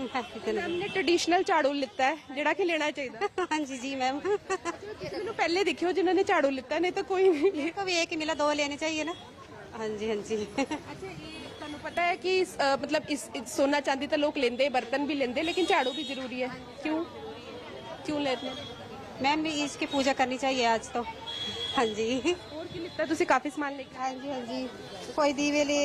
ma'am ਨੇ ਟ੍ਰੈਡੀਸ਼ਨਲ ਝਾੜੂ ਲਿੱਤਾ ਹੈ ਜਿਹੜਾ ਕਿ ਲੈਣਾ ਚਾਹੀਦਾ हाँ जी जी मैम ਮੈਨੂੰ ਪਹਿਲੇ ਦੇਖਿਓ ਜਿਨ੍ਹਾਂ ਨੇ ਝਾੜੂ ਲਿੱਤਾ ਨਹੀਂ ਤਾਂ ਕੋਈ ਨਹੀਂ मेरे को भी एक ही मिला दो लेने चाहिए ना हाँ जी हाँ जी ਅੱਛਾ ਇਹ ਤੁਹਾਨੂੰ ਪਤਾ ਹੈ ਕਿ ਇਸ, ਅ, ਮਤਲਬ ਇਸ ਇਸ ਸੋਨਾ ਚਾਂਦੀ ਤਾਂ ਲੋਕ ਲੈਂਦੇ ਬਰਤਨ ਵੀ ਲੈਂਦੇ ਲੇਕਿਨ ਝਾੜੂ ਵੀ ਜ਼ਰੂਰੀ ਹੈ ਕਿਉਂ ਕਿਉਂ ਲੈਂਦੇ मैम इसकी पूजा करनी चाहिए आज तो हाँ जी ਹੋਰ ਕੀ ਲਿੱਤਾ ਤੁਸੀਂ ਕਾਫੀ ਸਮਾਨ ਲੈ ਕੇ हाँ जी हाँ जी कोई दीवे ले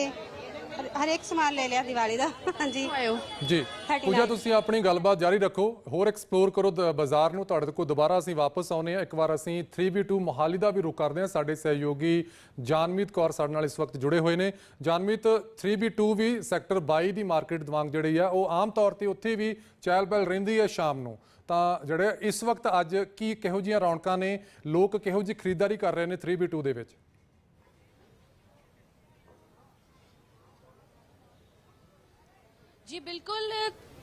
हर- हर एक समान ले लिया दिवाली का हाँ जी ਆਏ ਹੋ ਜੀ 39 ਪੂਜਾ ਤੁਸੀਂ ਆਪਣੀ ਗੱਲਬਾਤ ਜਾਰੀ ਰੱਖੋ ਹੋਰ ਐਕਸਪਲੋਰ ਕਰੋ ਦ- ਬਾਜ਼ਾਰ ਨੂੰ ਤੁਹਾਡੇ ਕੋਲ ਦੁਬਾਰਾ ਅਸੀਂ ਵਾਪਸ ਆਉਨੇ ਆ ਇੱਕ ਵਾਰ ਅਸੀਂ 3v2 ਮੋਹਾਲੀ ਦਾ ਵੀ ਰੁਕ ਕਰਦੇ ਹਾਂ ਸਾਡੇ ਸਹਿਯੋਗੀ ਜਾਨਮੀਤ ਕੌਰ ਸਾਡੇ ਨਾਲ ਇਸ ਵਕਤ ਜੁੜੇ ਹੋਏ ਨੇ ਜਾਨਮੀਤ 3v2 ਵੀ ਸੈਕਟਰ 22 ਦੀ ਮਾਰਕੀਟ ਦਵਾਂਗ ਜਿਹੜੀ ਆ ਉਹ ਆਮ ਤੌਰ ਤੇ ਉੱਥੇ ਵੀ ਚਹਿਲ ਪਹਿਲ ਰਹਿੰਦੀ ਹੈ ਸ਼ਾਮ ਨੂੰ ਤਾਂ ਜਿਹੜੇ ਇਸ ਵਕਤ ਅੱਜ ਕੀ ਕਿਹੋ ਜੀਆਂ ਰੌਣਕਾਂ ਨੇ? ਲੋਕ ਕਿਹੋ ਜੀ ਖਰੀਦਦਾਰੀ ਕਰ ਰਹੇ ਨੇ 3v2 ਦੇ ਵਿੱਚ? ਜੀ, ਬਿਲਕੁਲ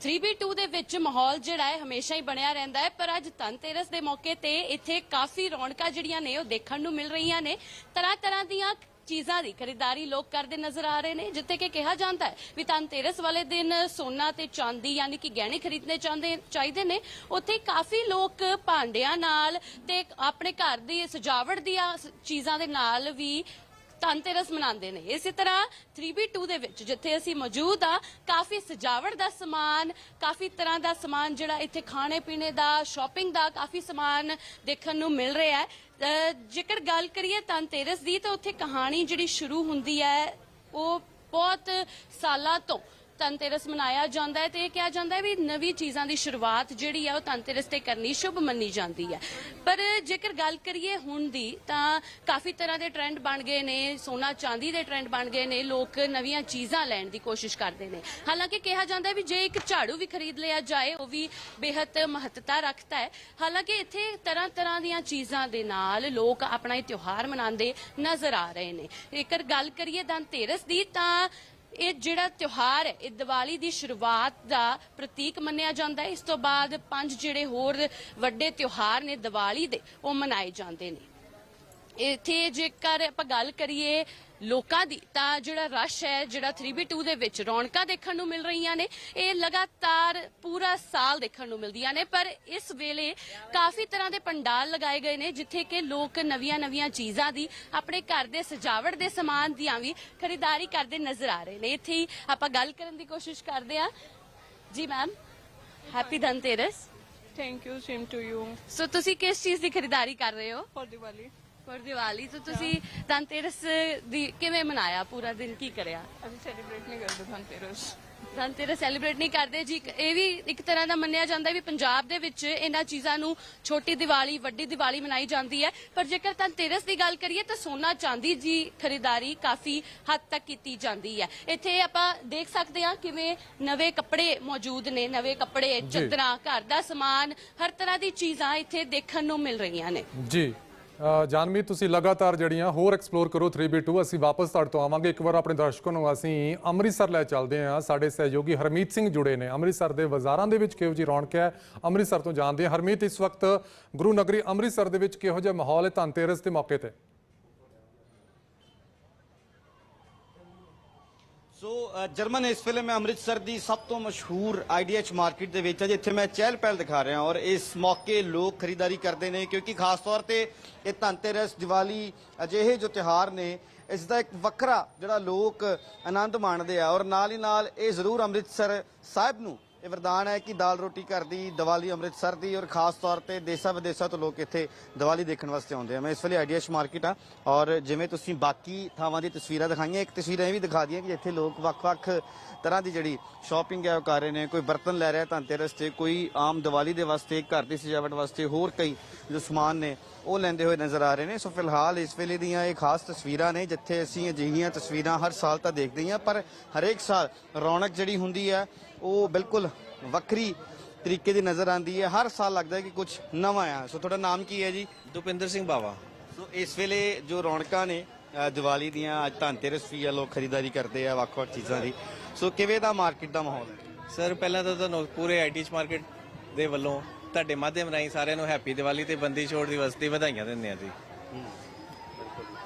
3B2 ਦੇ ਵਿੱਚ ਮਾਹੌਲ ਜਿਹੜਾ ਹੈ ਹਮੇਸ਼ਾ ਹੀ ਬਣਿਆ ਰਹਿੰਦਾ ਹੈ, ਪਰ ਅੱਜ ਧਨਤੇਰਸ ਦੇ ਮੌਕੇ ਤੇ ਇੱਥੇ ਕਾਫੀ ਰੌਣਕਾਂ ਜਿਹੜੀਆਂ ਨੇ ਉਹ ਦੇਖਣ ਨੂੰ ਮਿਲ ਰਹੀਆਂ ਨੇ। ਤਰ੍ਹਾਂ ਤਰ੍ਹਾਂ ਦੀਆਂ ਚੀਜ਼ਾਂ ਦੀ ਖਰੀਦਦਾਰੀ ਲੋਕ ਕਰਦੇ ਨਜ਼ਰ ਆ ਰਹੇ ਨੇ, ਜਿੱਥੇ ਕਿ ਕਿਹਾ ਜਾਂਦਾ ਹੈ ਵੀ ਧਨਤੇਰਸ ਵਾਲੇ ਦਿਨ ਸੋਨਾ ਤੇ ਚਾਂਦੀ ਯਾਨੀ ਕਿ ਗਹਿਣੇ ਖਰੀਦਣੇ ਚਾਹੁੰਦੇ ਚਾਹੀਦੇ ਨੇ। ਉੱਥੇ ਕਾਫੀ ਲੋਕ ਭਾਂਡਿਆਂ ਨਾਲ ਤੇ ਆਪਣੇ ਘਰ ਦੀ ਸਜਾਵਟ ਦੀਆਂ ਚੀਜ਼ਾਂ ਦੇ ਨਾਲ ਵੀ ਧਨਤੇਰਸ ਮਨਾਉਂਦੇ ਨੇ। ਇਸੇ ਤਰ੍ਹਾਂ 3B2 ਦੇ ਵਿੱਚ ਜਿੱਥੇ ਅਸੀਂ ਮੌਜੂਦ ਆ ਕਾਫੀ ਸਜਾਵਟ ਦਾ ਸਮਾਨ, ਕਾਫੀ ਤਰ੍ਹਾਂ ਦਾ ਸਮਾਨ ਜਿਹੜਾ ਇੱਥੇ ਖਾਣੇ ਪੀਣੇ ਦਾ ਸ਼ਾਪਿੰਗ ਦਾ ਕਾਫੀ ਸਮਾਨ ਦੇਖਣ ਨੂੰ ਮਿਲ ਰਿਹਾ ਹੈ। ਜੇਕਰ ਗੱਲ ਕਰੀਏ ਧਨਤੇਰਸ ਦੀ, ਤਾਂ ਉੱਥੇ ਕਹਾਣੀ ਜਿਹੜੀ ਸ਼ੁਰੂ ਹੁੰਦੀ ਹੈ, ਉਹ ਬਹੁਤ ਸਾਲਾਂ ਤੋਂ ਧਨਤੇਰਸ ਮਨਾਇਆ ਜਾਂਦਾ ਹੈ ਤੇ ਇਹ ਕਿਹਾ ਜਾਂਦਾ ਹੈ ਵੀ ਨਵੀਂ ਚੀਜ਼ਾਂ ਦੀ ਸ਼ੁਰੂਆਤ ਜਿਹੜੀ ਹੈ ਉਹ ਧਨਤੇਰਸ ਤੇ ਕਰਨੀ ਸ਼ੁਭ ਮੰਨੀ ਜਾਂਦੀ ਹੈ। ਪਰ ਜੇਕਰ ਗੱਲ ਕਰੀਏ ਹੁਣ ਦੀ ਤਾਂ ਕਾਫੀ ਤਰ੍ਹਾਂ ਦੇ ਟ੍ਰੈਂਡ ਬਣ ਗਏ ਨੇ, ਸੋਨਾ ਚਾਂਦੀ ਦੇ ਟ੍ਰੈਂਡ ਬਣ ਗਏ ਨੇ, ਲੋਕ ਨਵੀਆਂ ਚੀਜ਼ਾਂ ਲੈਣ ਦੀ ਕੋਸ਼ਿਸ਼ ਕਰਦੇ ਨੇ। ਹਾਲਾਂਕਿ ਕਿਹਾ ਜਾਂਦਾ ਹੈ ਵੀ ਜੇ ਇੱਕ ਝਾੜੂ ਵੀ ਖਰੀਦ ਲਿਆ ਜਾਏ, ਉਹ ਵੀ ਬੇਹੱਦ ਮਹੱਤਤਾ ਰੱਖਦਾ ਹੈ। ਹਾਲਾਂਕਿ ਇੱਥੇ ਤਰ੍ਹਾਂ ਤਰ੍ਹਾਂ ਦੀਆਂ ਚੀਜ਼ਾਂ ਦੇ ਨਾਲ ਲੋਕ ਆਪਣਾ ਇਹ ਤਿਉਹਾਰ ਮਨਾਉਂਦੇ ਨਜ਼ਰ ਆ ਰਹੇ ਨੇ। ਜੇਕਰ ਗੱਲ ਕਰੀਏ ਧਨਤੇਰਸ ਦੀ ਤਾਂ ਇਹ ਜਿਹੜਾ ਤਿਉਹਾਰ ਹੈ, ਇਹ ਦੀਵਾਲੀ ਦੀ ਸ਼ੁਰੂਆਤ ਦਾ ਪ੍ਰਤੀਕ ਮੰਨਿਆ ਜਾਂਦਾ ਹੈ। ਇਸ ਤੋਂ ਬਾਅਦ ਪੰਜ ਜਿਹੜੇ ਹੋਰ ਵੱਡੇ ਤਿਉਹਾਰ ਨੇ ਦੀਵਾਲੀ ਦੇ, ਉਹ ਮਨਾਏ ਜਾਂਦੇ ਨੇ। ਇੱਥੇ ਜੇਕਰ ਆਪਾਂ ਗੱਲ ਕਰੀਏ ਲੋਕਾਂ ਦੀ ਤਾਂ ਜਿਹੜਾ ਰਸ਼ ਹੈ ਜਿਹੜਾ 3B2 ਦੇ ਵਿੱਚ ਰੌਣਕਾਂ ਦੇਖਣ ਨੂੰ ਮਿਲ ਰਹੀਆਂ ਨੇ ਇਹ ਲਗਾਤਾਰ ਪੂਰਾ ਸਾਲ ਦੇਖਣ ਨੂੰ ਮਿਲਦੀਆਂ ਨੇ ਪਰ ਇਸ ਵੇਲੇ ਕਾਫੀ ਤਰ੍ਹਾਂ ਦੇ ਪੰਡਾਲ ਲਗਾਏ ਗਏ ਨੇ ਜਿੱਥੇ ਕਿ ਲੋਕ ਨਵੀਆਂ-ਨਵੀਆਂ ਚੀਜ਼ਾਂ ਦੀ ਆਪਣੇ ਘਰ ਦੇ ਸਜਾਵਟ ਦੇ ਸਮਾਨ ਦੀਆਂ ਵੀ ਖਰੀਦਦਾਰੀ ਕਰਦੇ ਨਜ਼ਰ ਆ ਰਹੇ ਨੇ। ਇੱਥੇ ਹੀ ਆਪਾਂ ਗੱਲ ਕਰਨ ਦੀ ਕੋਸ਼ਿਸ਼ ਕਰਦੇ ਹਾਂ। ਜੀ ma'am happy Dhanteras Thank you, same to you so ਤੁਸੀਂ ਕਿਸ ਚੀਜ਼ ਦੀ ਖਰੀਦਦਾਰੀ ਕਰ ਰਹੇ ਹੋ? For Diwali. ਪਰ ਦੀਵਾਲੀ ਤੋਂ ਤੁਸੀਂ ਧਨਤੇਰਸ ਦੀ ਕਿਵੇਂ ਮਨਾਇਆ? ਪੂਰਾ ਦਿਨ ਕੀ ਕਰਿਆ? ਅਸੀਂ ਸੈਲੀਬ੍ਰੇਟ ਨਹੀਂ ਕਰਦੇ ਧਨਤੇਰਸ। ਧਨਤੇਰਸ ਸੈਲੀਬ੍ਰੇਟ ਨਹੀਂ ਕਰਦੇ ਜੀ। ਇਹ ਵੀ ਇੱਕ ਤਰ੍ਹਾਂ ਦਾ ਮੰਨਿਆ ਜਾਂਦਾ ਵੀ ਪੰਜਾਬ ਦੇ ਵਿੱਚ ਇਹਨਾਂ ਚੀਜ਼ਾਂ ਨੂੰ ਛੋਟੀ ਦੀਵਾਲੀ ਵੱਡੀ ਦੀਵਾਲੀ ਮਨਾਈ ਜਾਂਦੀ ਹੈ। ਪਰ ਜੇਕਰ ਧਨਤੇਰਸ ਦੀ ਗੱਲ ਕਰੀਏ ਤਾਂ ਸੋਨਾ ਚਾਂਦੀ ਦੀ ਖਰੀਦਦਾਰੀ ਕਾਫੀ ਹੱਦ ਤੱਕ ਕੀਤੀ ਜਾਂਦੀ ਹੈ। ਇੱਥੇ ਆਪਾਂ ਦੇਖ ਸਕਦੇ ਹਾਂ ਕਿਵੇਂ ਨਵੇਂ ਕੱਪੜੇ ਮੌਜੂਦ ਨੇ ਨਵੇਂ ਕੱਪੜੇ ਚਾਦਰਾਂ ਘਰ ਦਾ ਸਮਾਨ ਹਰ ਤਰ੍ਹਾਂ ਦੀ ਚੀਜ਼ਾਂ ਇੱਥੇ ਦੇਖਣ ਨੂੰ ਮਿਲ ਰਹੀਆਂ ਨੇ। ਜੀ। ਅ, ਤੁਸੀਂ ਲਗਾਤਾਰ ਜਿਹੜੀਆਂ ਹੋਰ ਐਕਸਪਲੋਰ ਕਰੋ 3B2 ਅਸੀਂ ਵਾਪਸ ਤੁਹਾਡੇ ਤੋਂ ਆਵਾਂਗੇ। ਇੱਕ ਵਾਰ ਆਪਣੇ ਦਰਸ਼ਕਾਂ ਨੂੰ ਅਸੀਂ ਅੰਮ੍ਰਿਤਸਰ ਲੈ ਚੱਲਦੇ ਹਾਂ। ਸਾਡੇ ਸਹਿਯੋਗੀ ਹਰਮੀਤ ਸਿੰਘ ਜੁੜੇ ਨੇ। ਅੰਮ੍ਰਿਤਸਰ ਦੇ ਬਾਜ਼ਾਰਾਂ ਦੇ ਵਿੱਚ ਕਿਹੋ ਜੀ ਰੌਣਕ ਹੈ? ਅੰਮ੍ਰਿਤਸਰ ਤੋਂ ਜਾਣਦੇ ਹਾਂ। ਹਰਮੀਤ ਇਸ ਵਕਤ ਗੁਰੂ ਨਗਰੀ ਅੰਮ੍ਰਿਤਸਰ ਦੇ ਵਿੱਚ ਕਿਹੋ ਜਿਹਾ ਮਾਹੌਲ ਹੈ ਧਨਤੇਰਸ ਦੇ ਮੌਕੇ ਤੇ? ਸੋ ਜਰਮਨ uh, ਇਸ ਵੇਲੇ ਮੈਂ ਅੰਮ੍ਰਿਤਸਰ ਦੀ ਸਭ ਤੋਂ ਮਸ਼ਹੂਰ ਆਈਡੀਐਚ ਮਾਰਕੀਟ ਦੇ ਵਿੱਚ ਹਾਂ, ਜਿੱਥੇ ਮੈਂ ਚਹਿਲ ਪਹਿਲ ਦਿਖਾ ਰਿਹਾ ਔਰ ਇਸ ਮੌਕੇ ਲੋਕ ਖਰੀਦਦਾਰੀ ਕਰਦੇ ਨੇ, ਕਿਉਂਕਿ ਖਾਸ ਤੌਰ ਤੇ ਇਹ ਧਨਤੇਰਸ, ਦੀਵਾਲੀ ਅਜਿਹੇ ਜੋ ਤਿਉਹਾਰ ਨੇ, ਇਸ ਦਾ ਇੱਕ ਵੱਖਰਾ ਜਿਹੜਾ ਲੋਕ ਆਨੰਦ ਮਾਣਦੇ ਆ ਔਰ ਨਾਲ ਹੀ ਨਾਲ ਇਹ ਜ਼ਰੂਰ ਅੰਮ੍ਰਿਤਸਰ ਸਾਹਿਬ ਨੂੰ ਇਹ ਵਰਦਾਨ ਹੈ ਕਿ ਦਾਲ ਰੋਟੀ ਘਰ ਦੀ, ਦੀਵਾਲੀ ਅੰਮ੍ਰਿਤਸਰ ਦੀ ਔਰ ਖਾਸ ਤੌਰ ਤੇ ਦੇਸਾਂ ਵਿਦੇਸਾਂ ਤੋਂ ਲੋਕ ਇੱਥੇ ਦੀਵਾਲੀ ਦੇਖਣ ਵਾਸਤੇ ਆਉਂਦੇ ਆ। ਮੈਂ ਇਸ ਵੇਲੇ ਆਈਡੀਐਸ ਮਾਰਕੀਟ ਆ ਔਰ ਜਿਵੇਂ ਤੁਸੀਂ ਬਾਕੀ ਥਾਵਾਂ ਦੀ ਤਸਵੀਰਾਂ ਦਿਖਾਈਆਂ, ਇੱਕ ਤਸਵੀਰ ਇਹ ਵੀ ਦਿਖਾ ਦਈਏ ਕਿ ਇੱਥੇ ਲੋਕ ਵੱਖ-ਵੱਖ ਤਰ੍ਹਾਂ ਦੀ ਜਿਹੜੀ ਸ਼ਾਪਿੰਗ ਹੈ ਉਹ ਕਰ ਰਹੇ ਨੇ, ਕੋਈ ਬਰਤਨ ਲੈ ਰਿਹਾ ਧਨਤੇਰਸ ਤੇ, ਕੋਈ ਆਮ ਦੀਵਾਲੀ ਦੇ ਵਾਸਤੇ, ਘਰ ਦੀ ਸਜਾਵਟ ਵਾਸਤੇ, ਹੋਰ ਕਈ ਜੋ ਸਮਾਨ ਨੇ ਉਹ ਲੈਂਦੇ ਹੋਏ ਨਜ਼ਰ ਆ ਰਹੇ ਨੇ। ਸੋ ਫਿਲਹਾਲ ਇਸ ਵੇਲੇ ਦੀਆਂ ਇਹ ਖਾਸ ਤਸਵੀਰਾਂ ਨੇ ਜਿੱਥੇ ਅਸੀਂ ਅਜਿਹੀਆਂ ਤਸਵੀਰਾਂ ਹਰ ਸਾਲ ਤਾਂ ਦੇਖਦੇ ਹੀ ਹਾਂ, ਪਰ ਹਰੇਕ ਸਾਲ ਰੌਣਕ ਜਿਹੜੀ ਹੁੰਦੀ ਹੈ ਉਹ ਬਿਲਕੁਲ ਵੱਖਰੀ ਤਰੀਕੇ ਦੀ ਨਜ਼ਰ ਆਉਂਦੀ ਹੈ। ਹਰ ਸਾਲ ਲੱਗਦਾ ਹੈ ਕਿ ਕੁਝ ਨਵਾਂ ਆ ਸੋ ਤੁਹਾਡਾ ਨਾਮ ਕੀ ਹੈ ਜੀ? ਦੁਪਿੰਦਰ ਸਿੰਘ ਬਾਵਾ। ਸੋ ਇਸ ਵੇਲੇ ਜੋ ਰੌਣਕਾਂ ਨੇ ਅ, ਦੀਵਾਲੀ ਦੀਆਂ ਅੱਜ ਧਨਤੇਰਸ ਵੀ ਆ ਲੋਕ ਖਰੀਦਦਾਰੀ ਕਰਦੇ ਆ ਵੱਖ-ਵੱਖ ਚੀਜ਼ਾਂ ਦੀ। ਸੋ ਕਿਵੇਂ ਦਾ ਮਾਰਕੀਟ ਦਾ ਮਾਹੌਲ ਹੈ? ਸਰ ਪਹਿਲਾਂ ਤਾਂ ਤੁਹਾਨੂੰ ਪੂਰੇ ਆਈਟੀਚ ਮਾਰਕੀਟ ਦੇ ਵੱਲੋਂ ਤੁਹਾਡੇ ਮਾਧਿਅਮ ਰਾਹੀਂ ਸਾਰਿਆਂ ਨੂੰ ਹੈਪੀ ਦੀਵਾਲੀ ਤੇ ਬੰਦੀ ਛੋੜ ਦਿਵਸ ਦੀ ਵਧਾਈਆਂ ਦਿੰਦੇ ਆ ਜੀ।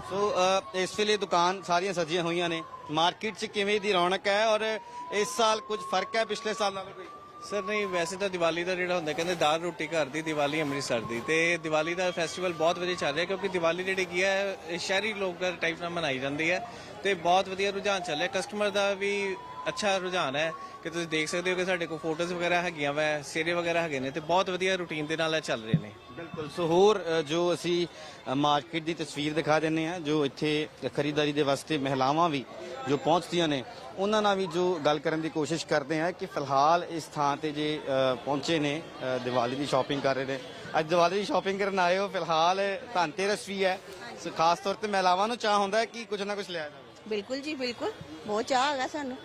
ਸੋ uh, ਇਸ ਵੇਲੇ ਦੁਕਾਨ ਸਾਰੀਆਂ ਸਜੀਆਂ ਹੋਈਆਂ ਨੇ। ਮਾਰਕੀਟ 'ਚ ਕਿਵੇਂ ਦੀ ਰੌਣਕ ਹੈ ਔਰ ਇਸ ਸਾਲ ਕੁਝ ਫ਼ਰਕ ਹੈ ਪਿਛਲੇ ਸਾਲ ਨਾਲੋਂ ਕੋਈ? ਸਰ ਨਹੀਂ, ਵੈਸੇ ਤਾਂ ਦੀਵਾਲੀ ਦਾ ਜਿਹੜਾ ਹੁੰਦਾ, ਕਹਿੰਦੇ ਦਾਲ ਰੋਟੀ ਘਰ ਦੀ, ਦੀਵਾਲੀ ਅੰਮ੍ਰਿਤਸਰ ਦੀ। ਤੇ ਦੀਵਾਲੀ ਦਾ ਫੈਸਟੀਵਲ ਬਹੁਤ ਵਧੀਆ ਚੱਲ ਰਿਹਾ ਕਿਉਂਕਿ ਦੀਵਾਲੀ ਜਿਹੜੀ ਕੀ ਹੈ, ਇਹ ਸ਼ਹਿਰੀ ਲੋਕ ਦਾ ਟਾਈਪ ਨਾਲ ਮਨਾਈ ਜਾਂਦੀ ਹੈ। ਤੇ ਬਹੁਤ ਵਧੀਆ ਰੁਝਾਨ ਚੱਲ ਰਿਹਾ। ਕਸਟਮਰ ਦਾ ਵੀ ਅੱਛਾ ਰੁਝਾਨ ਹੈ ਕਿ ਤੁਸੀਂ ਦੇਖ ਸਕਦੇ ਹੋ ਕਿ ਸਾਡੇ ਕੋਲ ਫੋਟੋਜ਼ ਵਗੈਰਾ ਹੈਗੀਆਂ ਵਾ ਸੇਰੇ ਵਗੈਰਾ ਹੈਗੇ ਨੇ ਤੇ ਬਹੁਤ ਵਧੀਆ ਰੂਟੀਨ ਦੇ ਨਾਲ ਇਹ ਚੱਲ ਰਹੇ ਨੇ। ਬਿਲਕੁਲ। ਸੋ ਹੋਰ ਅ, ਜੋ ਅਸੀਂ ਮਾਰਕੀਟ ਦੀ ਤਸਵੀਰ ਦਿਖਾ ਦਿੰਨੇ ਆ ਜੋ ਇੱਥੇ ਖਰੀਦਦਾਰੀ ਦੇ ਵਾਸਤੇ ਮਹਿਲਾਵਾਂ ਵੀ ਜੋ ਪਹੁੰਚਦੀਆਂ ਨੇ ਉਹਨਾਂ ਨਾਲ ਵੀ ਜੋ ਗੱਲ ਕਰਨ ਦੀ ਕੋਸ਼ਿਸ਼ ਕਰਦੇ ਆ ਕਿ ਫਿਲਹਾਲ ਇਸ ਥਾਂ ਤੇ ਜੇ ਅ, ਪਹੁੰਚੇ ਨੇ ਅ, ਦੀਵਾਲੀ ਦੀ ਸ਼ਾਪਿੰਗ ਕਰ ਰਹੇ ਨੇ। ਅੱਜ ਦੀਵਾਲੀ ਦੀ ਸ਼ਾਪਿੰਗ ਕਰਨ ਆਏ ਹੋ ਫਿਲਹਾਲ ਧਨਤੇਰਸ ਵੀ ਹੈ। ਸੋ ਖਾਸ ਤੌਰ ਤੇ ਮਹਿਲਾਵਾਂ ਨੂੰ ਚਾਹ ਹੁੰਦਾ ਹੈ ਕਿ ਕੁਝ ਨਾ ਕੁਝ ਲਿਆ ਜਾਵੇ। ਬਿਲਕੁਲ ਜੀ ਬਿਲਕੁਲ। ਬਹੁਤ ਚਾਹ ਹੈਗਾ ਸਾਨੂੰ।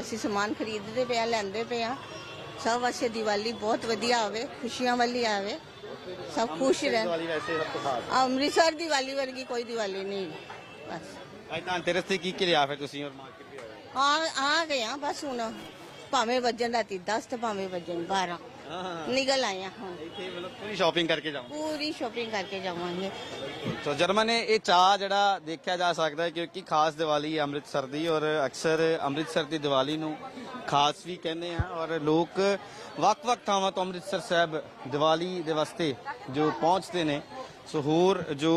ਅਸੀਂ ਸਮਾਨ ਖਰੀਦਦੇ ਪਏ ਆ ਲੈਂਦੇ ਪਏ ਆ। ਸਭ ਵਾਸਤੇ ਦੀਵਾਲੀ ਬਹੁਤ ਵਧੀਆ ਆਵੇ ਖੁਸ਼ੀਆਂ ਵਾਲੀ ਆਵੇ। ਸਭ ਖੁਸ਼ ਰਹਿਣ। ਦੀਵਾਲੀ ਵੈਸੇ ਸਭ ਤੋਂ ਖਾਸ। ਅੰਮ੍ਰਿਤਸਰ ਦੀਵਾਲੀ ਵਰਗੀ ਕੋਈ ਦੀਵਾਲੀ ਨਹੀਂ ਬਸ। ਅੱਜ ਧਨਤੇਰਸ ਤੇ ਕੀ ਕੀ ਲਿਆ ਫਿਰ ਤੁਸੀਂ ਔਰ ਮਾਰਕੀਟ ਵੀ ਆਏ? ਆ ਆ ਗਏ ਆ ਬਸ ਹੁਣ ਭਾਵੇਂ ਵੱਜਣ ਰਾਤੀ 10 ਤੇ ਭਾਵੇਂ ਵੱਜਣ 12 ਨਿਕਲ ਆਏ ਆ ਹੁਣ ਇੱਥੇ ਮਤਲਬ ਪੂਰੀ ਸ਼ਾਪਿੰਗ ਕਰਕੇ ਜਾਓ ਪੂਰੀ ਸ਼ਾਪਿੰਗ ਕਰਕੇ ਜਾਵਾਂਗੇ। ਸੋ ਜਰਮਨ ਇਹ ਚਾਹ ਜਿਹੜਾ ਦੇਖਿਆ ਜਾ ਸਕਦਾ ਹੈ ਕਿਉਂਕਿ ਖਾਸ ਦੀਵਾਲੀ ਹੈ ਅੰਮ੍ਰਿਤਸਰ ਦੀ ਔਰ ਅਕਸਰ ਅੰਮ੍ਰਿਤਸਰ ਦੀ ਦੀਵਾਲੀ ਨੂੰ ਖਾਸ ਵੀ ਕਹਿੰਦੇ ਆ ਔਰ ਲੋਕ ਵੱਖ-ਵੱਖ ਥਾਵਾਂ ਤੋਂ ਅੰਮ੍ਰਿਤਸਰ ਸਾਹਿਬ ਦੀਵਾਲੀ ਦੇ ਵਾਸਤੇ ਜੋ ਪਹੁੰਚਦੇ ਨੇ। ਸੋ ਹੋਰ ਜੋ